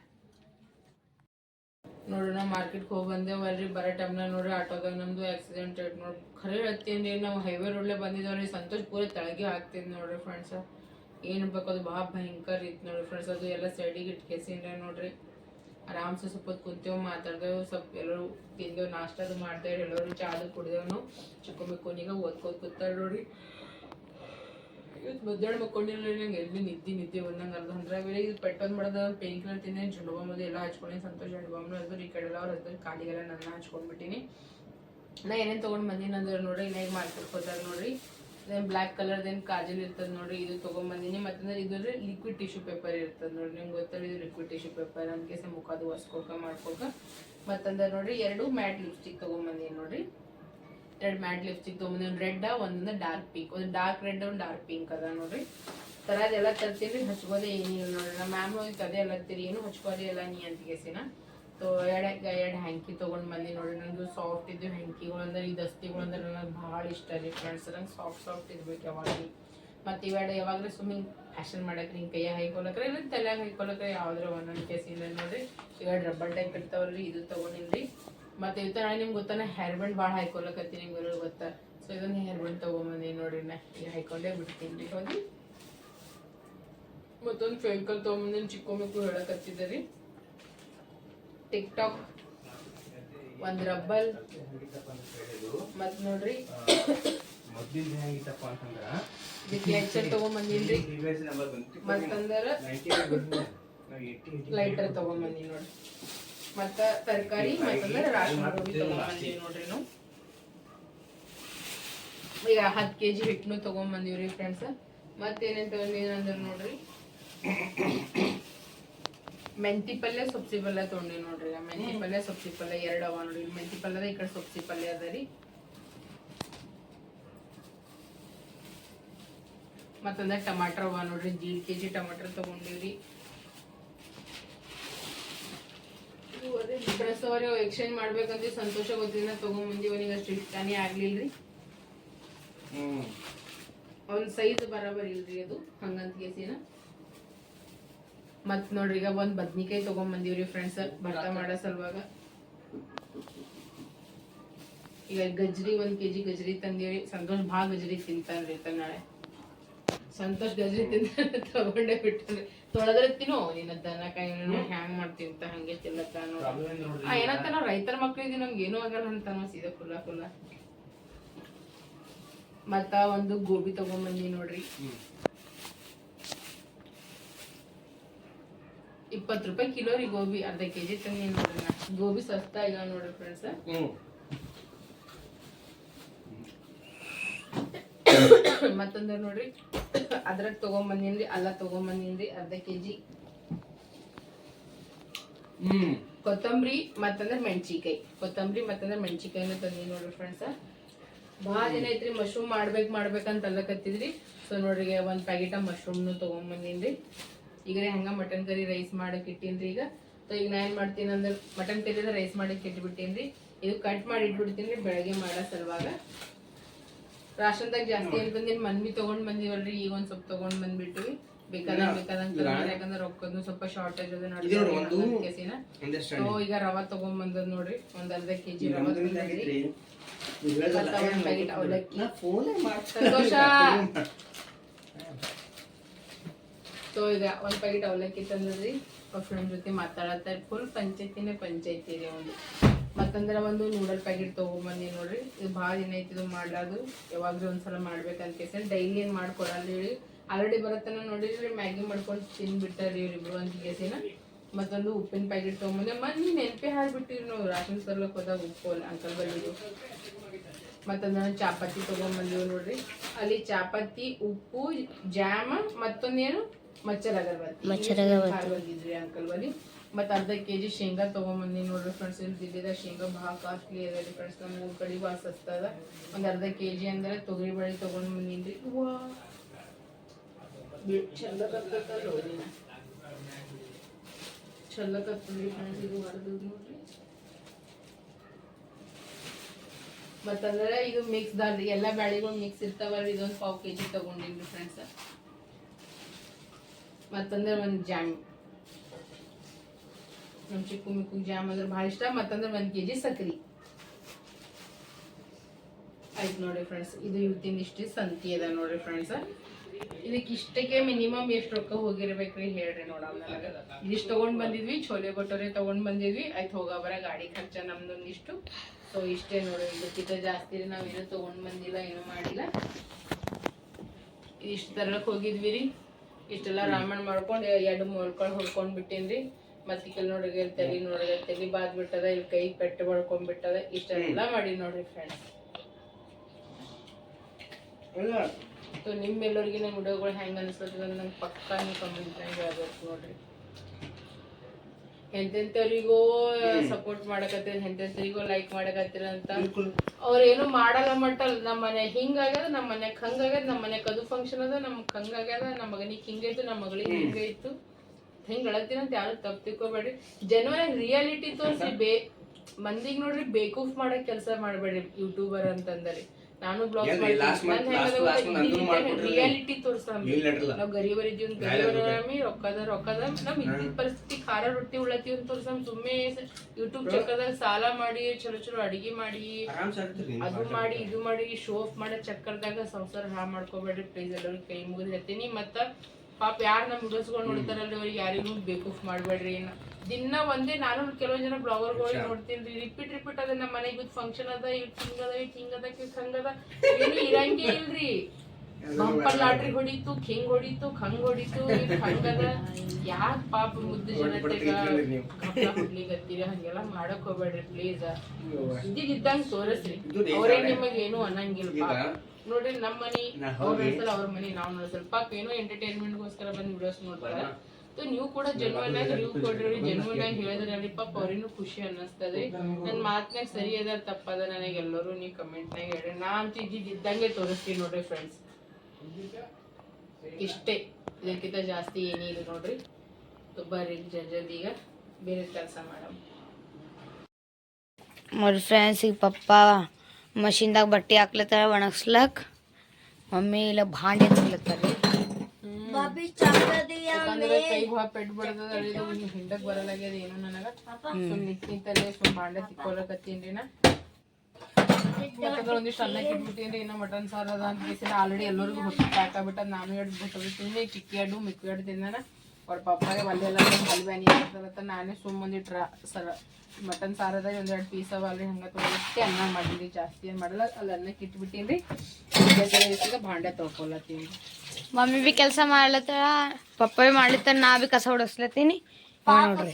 ನೋಡ್ರಿ ನಾವು ಮಾರ್ಕೆಟ್ಗೆ ಹೋಗಿ ಬಂದೇವಲ್ರಿ ಬರೋ ಟೈಮ್ನಾಗ ನೋಡ್ರಿ ಆಟೋದಾಗ ನಮ್ಮದು ಆಕ್ಸಿಡೆಂಟ್ ಆಯ್ತು ನೋಡಿ. ಖರೆ ಹೇಳ್ತೀನಿ ನಾವು ಹೈವೇ ರೋಡ್ಲೆ ಬಂದಿದ್ದೇವ್ರಿ ಸಂತೋಷ್ ಪೂರ ತಳಗೆ ಹಾಕ್ತೀನಿ ನೋಡ್ರಿ ಫ್ರೆಂಡ್ಸ್ ಏನು ಬೇಕು ಅದು ಭಾಳ ಭಯಂಕರ ಇತ್ತು ನೋಡ್ರಿ ಫ್ರೆಂಡ್ಸ್ ಅದು ಎಲ್ಲ ಸೈಡಿಗೆ ಇಟ್ಕೇಸಿನ್ರಿ ನೋಡ್ರಿ. ಆರಾಮ್ಸೆ ಸ್ವಲ್ಪ ಹೊತ್ತು ಕುಂತೇವು ಮಾತಾಡ್ದೇವು, ಸ್ವಲ್ಪ ಎಲ್ಲರೂ ತಿಂದೇವು, ನಾಷ್ಟ ಅದು ಮಾಡ್ತೇವೆ ಎಲ್ಲರೂ ಚಾದು ಕುಡ್ದೇವು ನಾವು ಚಿಕ್ಕ ಮಿಕ್ಕೋನಿಗ ಓದ್ಕೋತ ಕೂತಾಡ ನೋಡಿ. ಇವತ್ತು ಮಧ್ಯಾಹ್ನ ಮಕ್ಕೊಂಡಿಲ್ಲ ನಂಗೆ ಎಲ್ಲಿ ನಿದ್ದೆ ನಿದ್ದೆ ಬಂದಂಗೆ ಅರ್ಧ ಅಂದ್ರೆ. ಬೇರೆ ಇದು ಪೆಟ್ಟೊಂದು ಮಾಡೋದು ಪೇನ್ ಕಿಲ್ಲರ್ ತಿಂದೆ ಜಂಡು ಬಾಂಬದು ಎಲ್ಲ ಹಚ್ಕೊಂಡೇನು ಸಂತೋಷ ಜಂಡು ಬಾಂಬು ಹಚ್ತಾರೆ ಈ ಕಡೆ ಎಲ್ಲ ಅವ್ರ ಅದ್ರ ಕಾಲಿಗೆಲ್ಲ ನನ್ನ ಹಚ್ಕೊಂಡ್ಬಿಟ್ಟಿನಿ ನಾ ಏನೇನು ತೊಗೊಂಡು ಬಂದೀನಿ ಅಂದ್ರೆ ನೋಡ್ರಿ ಈಗ ಮಾರ್ಕೆಟ್ ಹೋದಾಗ ನೋಡ್ರಿ. ಇದೇನು ಬ್ಲ್ಯಾಕ್ ಕಲರ್ದೇನು ಕಾಜಲ್ ಇರ್ತದೆ ನೋಡ್ರಿ, ಇದು ತೊಗೊಂಬಂದಿನಿ. ಮತ್ತಂದ್ರೆ ಇದು ಲಿಕ್ವಿಡ್ ಟಿಶ್ಯೂ ಪೇಪರ್ ಇರ್ತದೆ ನೋಡ್ರಿ. ನಿಮ್ಗೆ ಗೊತ್ತಲ್ಲ ಇದು ಲಿಕ್ವಿಡ್ ಟಿಶ್ಯೂ ಪೇಪರ್ ಅಂತ ಮುಖದ ಒರ್ಸ್ಕೊಕ, ಮಾಡ್ಕೊಕ. ಮತ್ತಂದ್ರೆ ನೋಡ್ರಿ, ಎರಡು ಮ್ಯಾಟ್ ಲಿಪ್ಸ್ಟಿಕ್ ತೊಗೊಂಬಂದೀನಿ ನೋಡ್ರಿ. ಎರಡು ಮ್ಯಾಟ್ ಲಿಪ್ಸ್ಟಿಕ್ ತೊಗೊಂಬಂದಿ ಒಂದು ರೆಡ್ ಒಂದೊಂದು ಡಾರ್ಕ್ ಪಿಂಕ್ ಒಂದು ಡಾರ್ಕ್ ರೆಡ್ ಒಂದು ಡಾರ್ಕ್ ಪಿಂಕ್ ಅದ ನೋಡ್ರಿ. ತರದೆಲ್ಲ ತರ್ತೀರಿ, ಹಚ್ಕೋದೇ ಏನಿಲ್ಲ ನೋಡ್ರಿ. ನಮ್ಮ ಮ್ಯಾಮ್ ಹೋಗಿ ಅದೇ ಎಲ್ಲ ತಿರಿ ಏನು ಹಚ್ಕೋದೇ ಇಲ್ಲ ನೀ ಅಂತ ಕೇಸಿನ. ತೋ ಎರಡು ಎರಡು ಹ್ಯಾಂಕಿ ತೊಗೊಂಡು ಬಂದು ನೋಡಿ ನಂದು ಸಾಫ್ಟ್ ಇದ್ದು ಹ್ಯಾಂಕಿಗಳು ಅಂದ್ರೆ ಈ ದಸ್ತಿಗಳು ಅಂದ್ರೆ ನನಗೆ ಭಾಳ ಇಷ್ಟ ರೀ ಫ್ರೆಂಡ್ಸ್ ನಂಗೆ ಸಾಫ್ಟ್ ಸಾಫ್ಟ್ ಇರ್ಬೇಕು ಯಾವಾಗ ಮತ್ತು ಇವೆರಡು ಯಾವಾಗಲೂ ಸ್ವಿಮ್ಮಿಂಗ್ ಫ್ಯಾಷನ್ ಮಾಡಕ್ಕೆ ಹಿಂಗೆ ಕೈಯಾಗ ಹೈಕೊಳಕ್ರೆ ಇಲ್ಲ ತಲೆಯಾಗ ಹೈಕೊಳಕ್ರೆ ಯಾವ್ದ್ರ ಒಂದೊಂದು ಕೇಸ್ ಇಲ್ಲ ನೋಡ್ರಿ. ಇವೆರಡು ರಬ್ಬರ್ ಟೈಪ್ ಇರ್ತಾವಲ್ರಿ, ಇದು ತೊಗೊಂಡಿನ್ರಿ. ಮತ್ತು ಇವತ್ತು ನಾಳೆ ನಿಮ್ಗೆ ಗೊತ್ತಾನ ಹೇರ್ ಬ್ಯಾಂಡ್ ಭಾಳ ಹೈಕೊಳಕತ್ತಿ ನಿಮ್ಗೆ ಗೊತ್ತಾ? ಸೊ ಇದೊಂದು ಹೇರ್ ಬ್ಯಾಂಡ್ ತೊಗೊಂಬಂದಿ ನೋಡ್ರಿ ನಾ. ಈಗ ಹೈಕೊಂಡೇ ಬಿಡ್ತೀನಿ ರೀ. ಹೋಗಿ. ಮತ್ತೊಂದು ಫೇವಿಕಲ್ ತೊಗೊಂಬಂದಿನ ಚಿಕ್ಕ ಮಕ್ಕಳು ಹೇಳಕತ್ತಿದ್ದೆ ರೀ. ಟಿಕ್ ಟಾಕ್ ಒಂದು ರಬ್ಬಲ್ ಮತ್ತು ನೋಡ್ರಿ. ಮೊದ್ಲಿಂದ ಹೆಂಗಿತ್ತಪ್ಪ ಅಂತಂದ್ರ ಇದಕ್ಕೆ ಲೆಕ್ಚರ್ ಬಂತು ಮತ್ತಂದ್ರ ಲೈಟರ್ ತಗೊಂಬಂದಿ ನೋಡ್ರಿ. ಮತ್ತ ತರಕಾರಿ, ಮತ್ತಂದ್ರ ರಾಶನ್ ಗೋಬಿ ತಗೊಂಬಂದಿವಿ ನೋಡ್ರಿ ನಾವು. ಈಗ ಹತ್ತು ಕೆ ಜಿ ಹಿಟ್ಟನು ತಗೊಂಬಂದಿವ್ರಿ ಫ್ರೆಂಡ್ಸ್ ಮತ್ತೇನೇನು ತಗೊಂಡಿನಿ ಅಂದ್ರೆ ನೋಡ್ರಿ. ಮೆಂತಿ ಪಲ್ಯ ಸೊಪ್ಸಿ ಪಲ್ಯ ತೊಗೊಂಡಿ ನೋಡ್ರಿ ಮೆಂತಿ ಪಲ್ಯ ಸೊಪ್ಸಿ ಪಲ್ಯ ಎರಡು ಅವ ನೋಡ್ರಿ. ಮೆಂತಿ ಪಲ್ಯದ ಈ ಕಡೆ ಸೊಪ್ಸಿ ಪಲ್ಯ ಅದ ರೀ. ಮತ್ತೊಂದ ಟಮಾಟರ್ ಅವ ನೋಡ್ರಿ ಜೀರ್ ಕೆ ಜಿ ಟಮಾಟರ್ ತಗೊಂಡಿವ್ರಿ. ಡ್ರೆಸ್ ಅವ್ರಿ ಎಕ್ಸ್ಚೇಂಜ್ ಮಾಡ್ಬೇಕಂತ ಸಂತೋಷ ಗೊತ್ತಿಲ್ಲ ತಗೊಂಬಂದಿವಿ ಅವನಿಗೆ ಅಷ್ಟು ಇಷ್ಟಾನೇ ಆಗ್ಲಿಲ್ರಿ. ಅವ್ನ ಸೈಜ್ ಬರಬರ್ ಇಲ್ರಿ ಅದು ಹಂಗಂತ ಕೇಸಿನ. ಮತ್ ನೋಡ್ರಿ ಈಗ ಒಂದ್ ಬದ್ನಿಕಾಯಿ ತಗೊಂಬಂದಿವ್ರಿ ಫ್ರೆಂಡ್ಸ್ ಭರ್ತ ಮಾಡೋ ಸಲುವಾಗ. ಈಗ ಗಜ್ರಿ ಒಂದ್ ಕೆಜಿ ಗಜ್ರಿ ತಂದಿವ್ರಿ. ಸಂತೋಷ್ ಭಾಳ ಗಜ್ರಿ ತಿಂತಾನ್ರಿ ತ ನಾಳೆ. ಸಂತೋಷ್ ಗಜ್ರಿ ತಿಂತ ತಗೊಂಡೆ ಬಿಟ್ಟನ್ರಿ. ತೊಳೆದ್ರೆ ತಿನ್ನೋ ನಿನ್ನ ದನಕಾಯಿ ಹ್ಯಾಂಗ್ ಮಾಡ್ತಿಂತ ಅಂತ ಹಂಗೆ ತಿನ್ನತ್ತ ನೋಡಿ ಪ್ರಾಬ್ಲಮ್ ಏನ್ ನೋಡ್ರಿ ಆ ಏನಂತ ನಾವ್ ರೈತರ ಮಕ್ಳಿಗೆ ನಮ್ಗೆ ಏನೂ ಆಗಲ್ಲ ಅಂತ ಸೀದಾ ಫುಲ್ಲ ಫುಲ್ಲ ಮತ್ತ ಒಂದು ಗೋಬಿ ತಗೊಂಬಂದಿ ನೋಡ್ರಿ. ಇಪ್ಪತ್ತು ರೂಪಾಯಿ ಕಿಲೋ ರೀ ಗೋಬಿ ಅರ್ಧ ಕೆಜಿ ತಂದಿ ನೋಡ್ರಿ ನೋಡೋಣ ಗೋಬಿ ಸಸ್ತಾ ಈಗ ನೋಡ್ರಿ ಫ್ರೆಂಡ್ಸ್ ಮತ್ತೊಂದು ನೋಡ್ರಿ. ಅದ್ರಾಗ ತಗೊಂಬಂದಿನ್ರಿ ಅಲ್ಲ ತಗೊಂಬಂದಿನ್ರಿ ಅರ್ಧ ಕೆಜಿ. ಹ್ಮ್. ಕೊತ್ತಂಬರಿ ಮತ್ತಂದ್ರೆ ಮೆಣಸಿಕಾಯಿ ಕೊತ್ತಂಬರಿ ಮತ್ತಂದ್ರೆ ಮೆಣಸಿಕಾಯಿನ ತಂದಿ ನೋಡ್ರಿ ಫ್ರೆಂಡ್ಸ್ ಭಾಳ ದಿನ ಐತ್ರಿ ಮಶ್ರೂಮ್ ಮಾಡ್ಬೇಕು ಮಾಡ್ಬೇಕಂತ ಅಲ್ಲಕತ್ತಿದ್ರಿ ಸೊ ನೋಡ್ರಿ ಒಂದ್ ಪ್ಯಾಕೆಟ್ ಮಶ್ರೂಮ್ನು ತಗೊಂಬಂದಿನ್ರಿ. ಈಗ ರೀ ಹಂಗ ಮಟನ್ ಕರಿ ರೈಸ್ ಮಾಡಕ್ ಇಟ್ಟೀನ್ರಿ ಈಗ. ಸೊ ಈಗ ನಾ ಏನ್ ಮಾಡ್ತೀನಿ ಅಂದ್ರೆ ಮಟನ್ ಕರಿದ ರೈಸ್ ಮಾಡಕ್ ಇಟ್ಬಿಟ್ಟೀನ್ರಿ ಇದು ಕಟ್ ಮಾಡಿ ಇಟ್ಬಿಡ್ತೀನಿ ಬೆಳಗ್ಗೆ ಮಾಡೋ ಸಲುವಾಗ. ರಾಶನ್ದಾಗ ಜಾಸ್ತಿ ಏನ್ ತಂದಿನ್ ಮನ್ಬಿ ತಗೊಂಡ್ ಬಂದಿವಲ್ರಿ ಈಗ ಒಂದ್ ಸ್ವಲ್ಪ ತಗೊಂಡ್ ಬಂದ್ಬಿಟ್ಟಿವಿ ಬೇಕಾದ್ರೆ ಬೇಕಾದಂಗೆ ತಗೊಂಡ್ ಯಾಕಂದ್ರೆ ರೊಕ್ಕದ್ದು ಸ್ವಲ್ಪ ಶಾರ್ಟೇಜ್ ಅದ ಇದು ನೋಡಿ, ಒಂದು- ನಡ್ದೈತಿ ಕೇಸಿನ ಸೊ ಈಗ ರವಾ ತಗೊಂಬಂದದ್ ನೋಡ್ರಿ ಒಂದ್ ಅರ್ಧ ಕೆಜಿ ರವಾ ಅವಲಕ್ಕಿ. ಸಂತೋಷ. ಸೊ ಇದು, ಒಂದು ಪ್ಯಾಕೆಟ್ ಅವಲಕ್ಕಿ ತಂದ್ರಿ ಫ್ರೆಂಡ್ ಜೊತೆ ಮಾತಾಡತ್ತ ಫುಲ್ ಪಂಚಾಯತಿನೇ ಪಂಚಾಯತಿ ರೀ ಒಂದು. ಮತ್ತಂದ್ರೆ ಒಂದು ನೂಡಲ್ ಪ್ಯಾಕೆಟ್ ತಗೊಂಬಂದಿ ನೋಡ್ರಿ. ಇದು ಭಾಳ ದಿನ ಐತಿ ಮಾಡ್ಲಾದು ಯಾವಾಗಲೂ ಒಂದ್ಸಲ ಮಾಡ್ಬೇಕಂತ ಕೇಸರಿ ಡೈಲಿ ಏನ್ ಮಾಡ್ಕೊಡಲ್ಲ ಹೇಳಿ. ಆಲ್ರೆಡಿ ಬರತ್ತನ ನೋಡಿದ್ರಿ ಮ್ಯಾಗಿ ಮಾಡ್ಕೊಂಡು ತಿನ್ಬಿಟ್ಟಾರಿ ಇವ್ರಿಬ್ರು ಅಂತ ಕೇಸಿನ ಮತ್ತೊಂದು ಉಪ್ಪಿನ ಪ್ಯಾಕೆಟ್ ತೊಗೊಂಬಂದೆ ಮೊನ್ನೆ ನೆನಪೆ ಹಾಕ್ಬಿಟ್ಟಿರಿ ನಾವು ರಾಷನ್ ತರ್ಲಕ್ ಹೋದಾಗ ಉಪ್ಪು ಅಂಕಲ್ ಬಂದಿದ್ದು ಮತ್ತೊಂದು ಚಾಪಾತಿ ತೊಗೊಂಬಂದಿವು ನೋಡ್ರಿ. ಅಲ್ಲಿ ಚಾಪಾತಿ, ಉಪ್ಪು, ಜಾಮ ಮತ್ತೊಂದೇನು ಮಚ್ಚರ್ ಅಗರಬತ್ತಿ ಮಚ್ಚರ್ ಅಗರಬತ್ತಿ. ಅಂಕಲ್ ಬಲ್ಲಿ. ಮತ್ತೆ ಅರ್ಧ ಕೆಜಿ ಶೇಂಗಾ ತಗೊಂಬಂದಿ ನೋಡ್ರಿ ಫ್ರೆಂಡ್ಸ್ ಇಲ್ಲಿ ದಿಲ್ಲಿದ ಶೇಂಗಾ ಭಾಳ ಕಾಸ್ಟ್ಲಿ ಅದ ರೀ ಫ್ರೆಂಡ್ಸ್ ನಮ್ಮ ಊರ್ ಕಡೆ ಭಾಳ ಸಸ್ತದ ಅದ. ಒಂದ್ ಅರ್ಧ ಕೆಜಿ ಅಂದ್ರೆ ತೊಗರಿ ಬಳಿ ತಗೊಂಡ್ ಬಂದಿನ್ರಿ ರೀ ಚಂದ ಕತ್ತಲ್ಲ ನೋಡ್ರಿ. ಚಂದ ಕತ್ತದ್ರಿ ಫ್ರೆಂಡ್ಸ್ ಇದು ಹೊರದು ನೋಡ್ರಿ. ಮತ್ತಂದ್ರೆ ಇದು ಮಿಕ್ಸ್ ದಾಲ್ ಎಲ್ಲ ಬ್ಯಾಳಿಗಳು ಮಿಕ್ಸ್ ಇರ್ತಾವಲ್ಲ ಇದೊಂದು ಪಾವ್ ಕೆ ಜಿ ತಗೊಂಡಿನ್ರಿ ಫ್ರೆಂಡ್ಸ್ ಮತ್ತಂದ್ರೆ ಒಂದು ಜಾಮ್ ನಮ್ ಚಿಕ್ಕು ಮಿಕ್ಕು ಜಾಮ್ ಅಂದ್ರೆ ಭಾಳ ಇಷ್ಟ ಮತ್ತಂದ್ರೆ ಒಂದ್ ಕೆಜಿ ಸಕ್ರಿ ಆಯ್ತು ನೋಡಿ ಫ್ರೆಂಡ್ಸ್ ಇದು ಇವತ್ತಿನ ಇಷ್ಟು ಸಂತಿ ಅದ ನೋಡ್ರಿ ಫ್ರೆಂಡ್ಸ್ ಇದಕ್ಕೆ ಇಷ್ಟಕ್ಕೆ ಮಿನಿಮಮ್ ಎಷ್ಟು ರೊಕ್ಕ ಹೋಗಿರ್ಬೇಕ್ರಿ ಹೇಳ್ರಿ ನೋಡಮ್ ಇಷ್ಟು ತಗೊಂಡ್ ಬಂದಿದ್ವಿ ಚೋಲೆ ಭಟೋರೆ ತಗೊಂಡ್ ಬಂದಿದ್ವಿ ಆಯ್ತು ಹೋಗ ಬರ ಗಾಡಿ ಖರ್ಚ ನಮ್ದೊಂದಿಷ್ಟು ಸೊ ಇಷ್ಟೇ ನೋಡಿ ಇದಕ್ಕಿಂತ ಜಾಸ್ತಿ ನಾವೇನು ತಗೊಂಡ್ ಬಂದಿಲ್ಲ ಏನು ಮಾಡಿಲ್ಲ ಇಷ್ಟು ತರಕ್ಕೆ ಹೋಗಿದ್ವಿ ರೀ ಇಷ್ಟೆಲ್ಲ ರಾಮಣ್ಣ ಮಾಡ್ಕೊಂಡು ಎರಡು ಮೊಳ್ಕೊಳ್ ಬಿಟ್ಟೀನಿ ಬಿಟ್ಟೇನ್ರಿ. ಮತ್ತೆ ಇಲ್ಲಿ ನೋಡ್ರಿ ಇಲ್ಲಿ ತಲೆ ನೋಡ್ರಿ ತಲೆ ಬಾದ್ ಬಿಟ್ಟದ ಇಲ್ಲಿ ಕೈ ಪೆಟ್ಟು ಬಳ್ಕೊಂಡ್ ಬಿಟ್ಟದ. ಇಷ್ಟೆಲ್ಲ ಮಾಡಿ ನೋಡ್ರಿ ಫ್ರೆಂಡ್ಸ್ ಸೊ ನಿಮ್ಮೆಲ್ಲರಿಗೆ ನಮ್ಮ ವಿಡಿಯೋಗಳು ಹೆಂಗೆ ಅನಿಸ್ತದೆ ನಂಗೆ ಪಕ್ಕಾ ನೀವು ಕಮೆಂಟ್ನಾಗ ಹೇಳ್ಬೇಕು ನೋಡ್ರಿ. ಎಂತೆಂಥವ್ರಿಗೋ ಸಪೋರ್ಟ್ ಮಾಡಕತ್ತಿರ ಎಂತೆಂಥವ್ರಿಗೂ ಲೈಕ್ ಮಾಡಕತ್ತಿರ ಅಂತ. ಅವ್ರ ಏನು ಮಾಡಲ್ಲ ಮಟ್ಟಲ್ ನಮ್ಮ ಮನೆ ಹಿಂಗಾಗ್ಯದ ನಮ್ಮ ಮನ್ಯಾಗ ಹಂಗಾಗ್ಯದ ನಮ್ಮ ಮನ್ಯಾಗ ಅದು ಫಂಕ್ಷನ್ ಅದ ನಮ್ಗೆ ಹಂಗಾಗ್ಯದ ನಮ್ಮ ಮಗನಿಗೆ ಹಿಂಗೈತು ನಮ್ಮ ಮಗಳಿಗೆ ಹಿಂಗೈತು ಹಿಂಗ್ ಹೇಳತ್ತೀನಿ ಅಂತ ಯಾರು ತಪ್ಪು ತಿಕ್ಕೋಬೇಡ್ರಿ ಜನವರಾಗ ರಿಯಾಲಿಟಿ ತೋರಿಸಿ ಬೇ ಮಂದಿಗೆ ನೋಡ್ರಿ ಬೇಕೂಫ್ ಮಾಡಕ್ ಕೆಲಸ ಮಾಡಬೇಡ್ರಿ ಯೂಟ್ಯೂಬರ್ ಅಂತಂದರಿ. ನಾನು ಬ್ಲಾಗ್ ಏನ್ರಿ, last month- last- last month ನಂದೂ ಮಾಡ್ಕೊಟ್ರಿ. ರಿಯಾಲಿಟಿ ಇಲ್ಲ ನಡ್ರಲ್ಲ. ನಾವ್ ಗರೀಬರ್ ಇದೀವಿ ಗರೀಬರಮಿ ರೊಕ್ಕದ ರೊಕ್ಕದ. ನಮ್ ಇದ್ದಿದ್ ಪರಿಸ್ಥಿತಿ ಖಾರ ರೊಟ್ಟಿ ಉಳ್ಳತ್ತೀವಿ ಅಂತ ತೋರ್ಸಮ್ ಸುಮ್ಮನೆ ಯೂಟ್ಯೂಬ್ ಚಕ್ಕದಾಗ ಸಾಲ ಮಾಡಿ ಚಲೋ ಚಲೋ ಅಡಿಗೆ ಮಾಡಿ ಆರಾಮ್ ಸಾಕ್ತಿರಿ ಅದು ಮಾಡಿ ಇದು ಮಾಡಿ ಶೋ ಆಫ್ ಮಾಡೋ ಚಕ್ಕರ್ದಾಗ ಸಂಸಾರ ಹಾ ಮಾಡ್ಕೋಬೇಡ್ರಿ. ಪ್ಲೀಸ್ ಎಲ್ಲರೂ ಕೈ ಮುಗಿದು ಹೇಳ್ತೀನಿ. ಮತ್ತ ಪಾಪ ಯಾರು ನಮ್ಮ ವಿಡಿಯೋಸ್ಗಳು ನೋಡ್ತಾರಲ್ಲ ಅವ್ರಿಗೆ ಯಾರಿಗೂ ಬೇಕೂಫ್ ಮಾಡಬೇಡ್ರಿ ದಿನ ಒಂದೇ ನಾನು ಕೆಲವೊಂದ್ ಜನ ಬ್ಲಾಗರ್ಗಳು ನೋಡ್ತೀನಿ ರಿಪೀಟ್ ರಿಪೀಟ್ ಅದ ನಮ್ಮ ಮನೆಗೆ ಇದು ಫಂಕ್ಷನ್ ಅದ ಇವ್ ಹಿಂಗ್ ಅದ ಇಟ್ ಹಿಂಗ್ ಅದ ಇಟ್ ಹಂಗ್ ಅದ. ಏನು ಇರಂಗೆ ಇಲ್ರಿ. ಬಂಪರ್ ಲಾಟ್ರಿ ಹೊಡಿತು ಹಿಂಗ್ ಹೊಡಿತು ಹಂಗ್ ಹೊಡಿತು ಹಂಗದ ಯಾರ್ ಪಾಪ ಮುದ್ದು ಜನತೆಗ ಗಪ್ಲ ಹುಡ್ಲಿಗತ್ತೀರಿ ಹಂಗೆಲ್ಲ ಮಾಡಕ್ ಹೋಗ್ಬೇಡ್ರಿ ಪ್ಲೀಸ್ ಇದ್ದಿದ್ ಇದ್ದಂಗ್ ತೋರಿಸ್ರಿ. ಅವ್ರೇ ನಿಮಗೆ ಏನು ಅನ್ನಂಗಿಲ್ಲ. ನೋಡ್ರಿ ನಮ್ಮ ಮನಿ ಅವ್ರ ಅವ್ರ ಮನಿ ನಾವ್ ನೋಡ್ಸಲ್ ಪಾಪ ಏನೋ ಎಂಟರ್ಟೈನ್ಮೆಂಟ್ ಗೋಸ್ಕರ ಬಂದ್ ವಿಡಿಯೋಸ್ ನೋಡ್ತಾರ. ಸೊ ನೀವು ಕೂಡ ಜೆನ್ವನ್ ಆಗಿ ನೀವು ಕೊಡ್ರಿ ಜೆನ್ವನ್ ಆಗಿ ಹೇಳಿದ್ರಲ್ಲಿ ಪಾಪ ಅವ್ರಿಗೂ ಖುಷಿ ಅನ್ನಿಸ್ತದೆ. ನನ್ ಮಾತ್ನಾಗ ಸರಿ ಅದ ತಪ್ಪದ ನನಗೆ ಎಲ್ಲರೂ ನೀವು ಕಮೆಂಟ್ ನಾಗ ಹೇಳ್ರಿ ನಾ ಅಂತ ಇದ್ದಿದ್ ಇದ್ದಂಗೆ ತೋರಿಸ್ತೀನಿ ನೋಡ್ರಿ ಫ್ರೆಂಡ್ಸ್ ಇಷ್ಟೇ. ಇದಕ್ಕಿಂತ ಜಾಸ್ತಿ ಏನಿಲ್ಲ ನೋಡ್ರಿ. ಬರ್ರಿ ಜಲ್ದಿ ಈಗ ಬೇರೆ ಕೆಲಸ ಮಾಡಮ್. ನೋಡ್ರಿ ಫ್ರೆಂಡ್ಸ್ ಈಗ ಪಪ್ಪ ಮಷಿನ್ದಾಗ ಬಟ್ಟೆ ಹಾಕ್ಲತ್ತಾರ, ಒಣಗ್ಸ್ಲಕ್. ಮಮ್ಮಿ ಇಲ್ಲ, ಭಾಂಡೆ ಹಾಕ್ಲತ್ತಾರ ಬಾಬಿ ಚಾಕದಿಯ ಯಾಕಂದ್ರೆ ಕೈ ಭಾಳ ಪೆಟ್ ಬಡ್ದದ ಇದು ಹಿಂಡಕ್ ಬರಲಾಗ್ಯದ ಏನು ನನಗ? ಸುಮ್ ನಿಂತಲ್ಲೇ ಸುಮ್ ಬಾಂಡೆ ತಿಕ್ಕೊಳಕತ್ತೀನ್ರಿ ನಾ. ಒಂದಿಷ್ಟು ಅನ್ನ ಇಟ್ಬಿಟ್ಟೀನ್ರಿ ಇನ್ನ ಮಟನ್ ಸಾರ್ ಅದ ಅಂತ ಕೇಸಿನ ಆಲ್ರೆಡಿ ಎಲ್ಲರಿಗೂ ಹೊಟ್ಟೆ ಪ್ಯಾಕ್ ಆಗ್ಬಿಟ್ಟದ ನಾನು ಎರಡು ಬಿಟ್ಟಿರ್ತೀನಿ ಚಿಕ್ಕಿ ಎರಡು ಮಿಕ್ಕಿ ಎರಡು ತಿಂದಾನ ಅವ್ರ ಪಪ್ಪಾಗೆ ಒಲ್ಲೆಲ್ಲ ಹಲ್ ಬ್ಯಾನಿ ಆಗ್ತದತ್ತ ನಾನೇ ಸುಮ್ ಒಂದಿಟ್ರ ಸರ ಮಟನ್ ಸಾರದಾಗ ಒಂದೆರಡು ಪೀಸ್ ಅವ ಅಲ್ರಿ ಹಂಗ ತೊಗೊಳಕ್ಕೆ ಅನ್ನ ಮಾಡಿದ್ರಿ ಜಾಸ್ತಿ ಏನು ಮಾಡಲ್ಲ. ಅಲ್ಲಿ ಅನ್ನಕ್ಕೆ ಇಟ್ಬಿಟ್ಟೀನಿ ಬಾಂಡೆ ಭಾಂಡೆ ತೊಳ್ಕೊಳತ್ತೀನಿ. ಮಮ್ಮಿ ಬಿ ಕೆಲಸ ಮಾಡ್ಲತ್ತಳ ಪಪ್ಪ ಬಿ ಮಾಡ್ಲತ್ತಾನ ನಾ ಬಿ ಕಸ ಹೊಡಸ್ಲತ್ತೀನಿ. ನೋಡ್ರಿ.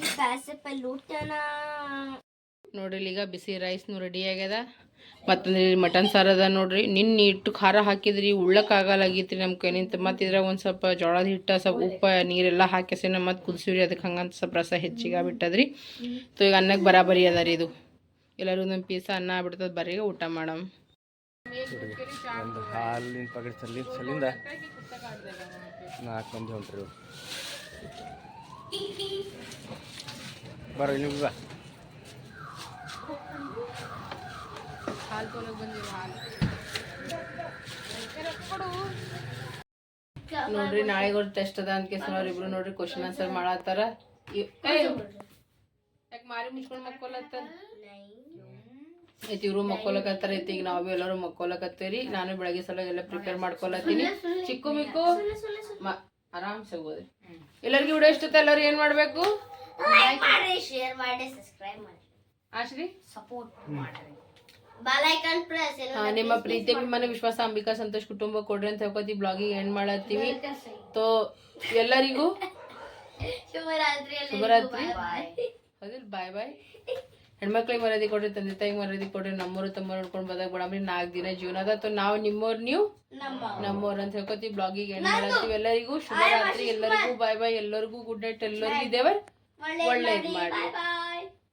ನೋಡ್ರಿ ಈಗ ಬಿಸಿ ರೈಸ್ನು ರೆಡಿ ಆಗ್ಯದ. ಮತ್ತಂದ್ರೆ ಮಟನ್ ಸಾರು ಅದ ನೋಡ್ರಿ. ನಿನ್ನೆ ಇಟ್ಟು ಖಾರ ಹಾಕಿದ್ರಿ ಉಳ್ಳಕ್ಕಾಗಲಾಗಿತ್ರಿ ನಮ್ಮ ಕೈ ನಿಂತ ಇದ್ರ ಒಂದು ಸ್ವಲ್ಪ ಜೋಳದ ಹಿಟ್ಟ ಸ್ವಲ್ಪ ಉಪ್ಪು ನೀರೆಲ್ಲ ಹಾಕಿಸಿನ ಮತ್ತು ಕುದಿಸಿವ್ರಿ. ಅದಕ್ಕೆ ಹಂಗಂತ ಸ್ವಲ್ಪ ರಸ ಹೆಚ್ಚಿಗೆ ಆಗ್ಬಿಟ್ಟದ್ರಿ. ತೋ ಈಗ ಅನ್ನಕ್ಕೆ ಬರಾಬರಿ ಅದ ರೀ ಇದು. ಎಲ್ಲರೂ ಒಂದೊಂದು ಪೀಸ ಅನ್ನ ಆಗ್ಬಿಡ್ತದ. ಬರೀ ಊಟ ಮಾಡಮ್. ಒಂದು ಹಾಲಿನ ಪ್ಯಾಕೆಟ್ ಸಲ್ಲಿ ಸಲ್ಲಿಂದ ನಾಲ್ಕು ಮಂದಿ ಹೊಂಟ್ರಿ. ಇವ್ರು ಬರ್ರಿ ನೀವು ಬಾ ಹಾಲು ತೊಗೊಳಕ್ ಬಂದಿವಿ ಹಾಲು ನೋಡ್ರಿ ನಾಳೆಗೆ ಕೂಡ ಟೆಸ್ಟ್ ಅದ ಅಂತ ಕೇಸ್ ಇಬ್ರು ನೋಡ್ರಿ ಕ್ವಶನ್ ಆನ್ಸರ್ ಮಾಡತ್ತಾರ. ಮಾರಿ ಮುಚ್ಕೊಂಡು ಮಕ್ಕೊಲತ್ತಾರ? ಐತಿ ಇವರು ಮಕ್ಕೊಲಕತ್ತಾರ ಐತಿ ಈಗ ನಾವು ಎಲ್ಲರೂ ಮಕ್ಕೊಲಕತ್ತೀರಿ ನಾನು ಬೆಳಗ್ಗೆ ಸಲ ಎಲ್ಲ ಪ್ರಿಪೇರ್ ಮಾಡ್ಕೊಲತ್ತೀನಿ ಚಿಕ್ಕು ಮಿಕ್ಕು ಆರಾಮ್ ಆರಾಮ್ಸೆ ಹೋದ್ರಿ ಎಲ್ಲರಿಗೂ ವಿಡಿಯೋ ಇಷ್ಟ ಎಲ್ಲರೂ ಏನ್ ಮಾಡ್ಬೇಕು? ಲೈಕ್ ಮಾಡಿ ಶೇರ್ ಮಾಡಿ ಸಬ್ಸ್ಕ್ರೈಬ್ ಮಾಡಿ. ಆಶ್ರಿ? ಸಪೋರ್ಟ್ ಮಾಡಿ. ಬೆಲ್ ಐಕಾನ್ ಪ್ರೆಸ್ ನಿಮ್ಮ ಪ್ರೀತಿ ಅಭಿಮಾನ ವಿಶ್ವಾಸ ಅಂಬಿಕಾ ಸಂತೋಷ್ ಕುಟುಂಬ ಕೊಡ್ರಿ ಅಂತ ಹೇಳ್ಕೊತಿ ಬ್ಲಾಗಿಂಗ್ ಎಂಡ್ ಮಾಡತ್ತೀವಿ. ತೋ ಎಲ್ಲರಿಗೂ ಶುಭರಾತ್ರಿ ಬಾಯ್ ಬಾಯ್ ಹೆಣ್ಮಕ್ಳಿಗೆ ಮರ್ಯಾದೆ ಕೊಡ್ರಿ ತಂದೆ ತಾಯಿಗೆ ಮರ್ಯಾದೆ ಕೊಡ್ರಿ ನಮ್ಮೂರು ತಮ್ಮ ನೋಡ್ಕೊಂಡು ಬದಾಗ ಬಿಡಮ್ರಿ ನಾಲ್ಕು ದಿನ ಜೀವನ ಅದ. ಅಥವಾ ನಾವು ನಿಮ್ಮವ್ರು ನೀವು? ನಮ್ಮ ನಮ್ಮವ್ರು ಅಂತ ಹೇಳ್ಕೊತೀವಿ ಬ್ಲಾಗಿಗೆ ಎಂಡ್ ಮಾಡ್ತೀವಿ ಎಲ್ಲರಿಗೂ ಶುಭರಾತ್ರಿ ಎಲ್ಲರಿಗೂ ಬಾಯ್ ಬಾಯ್ ಎಲ್ಲರಿಗೂ ಗುಡ್ ನೈಟ್ ಎಲ್ಲರಿಗೂ ದೇವರ್ ಒಳ್ಳೇದು ಮಾಡಿ.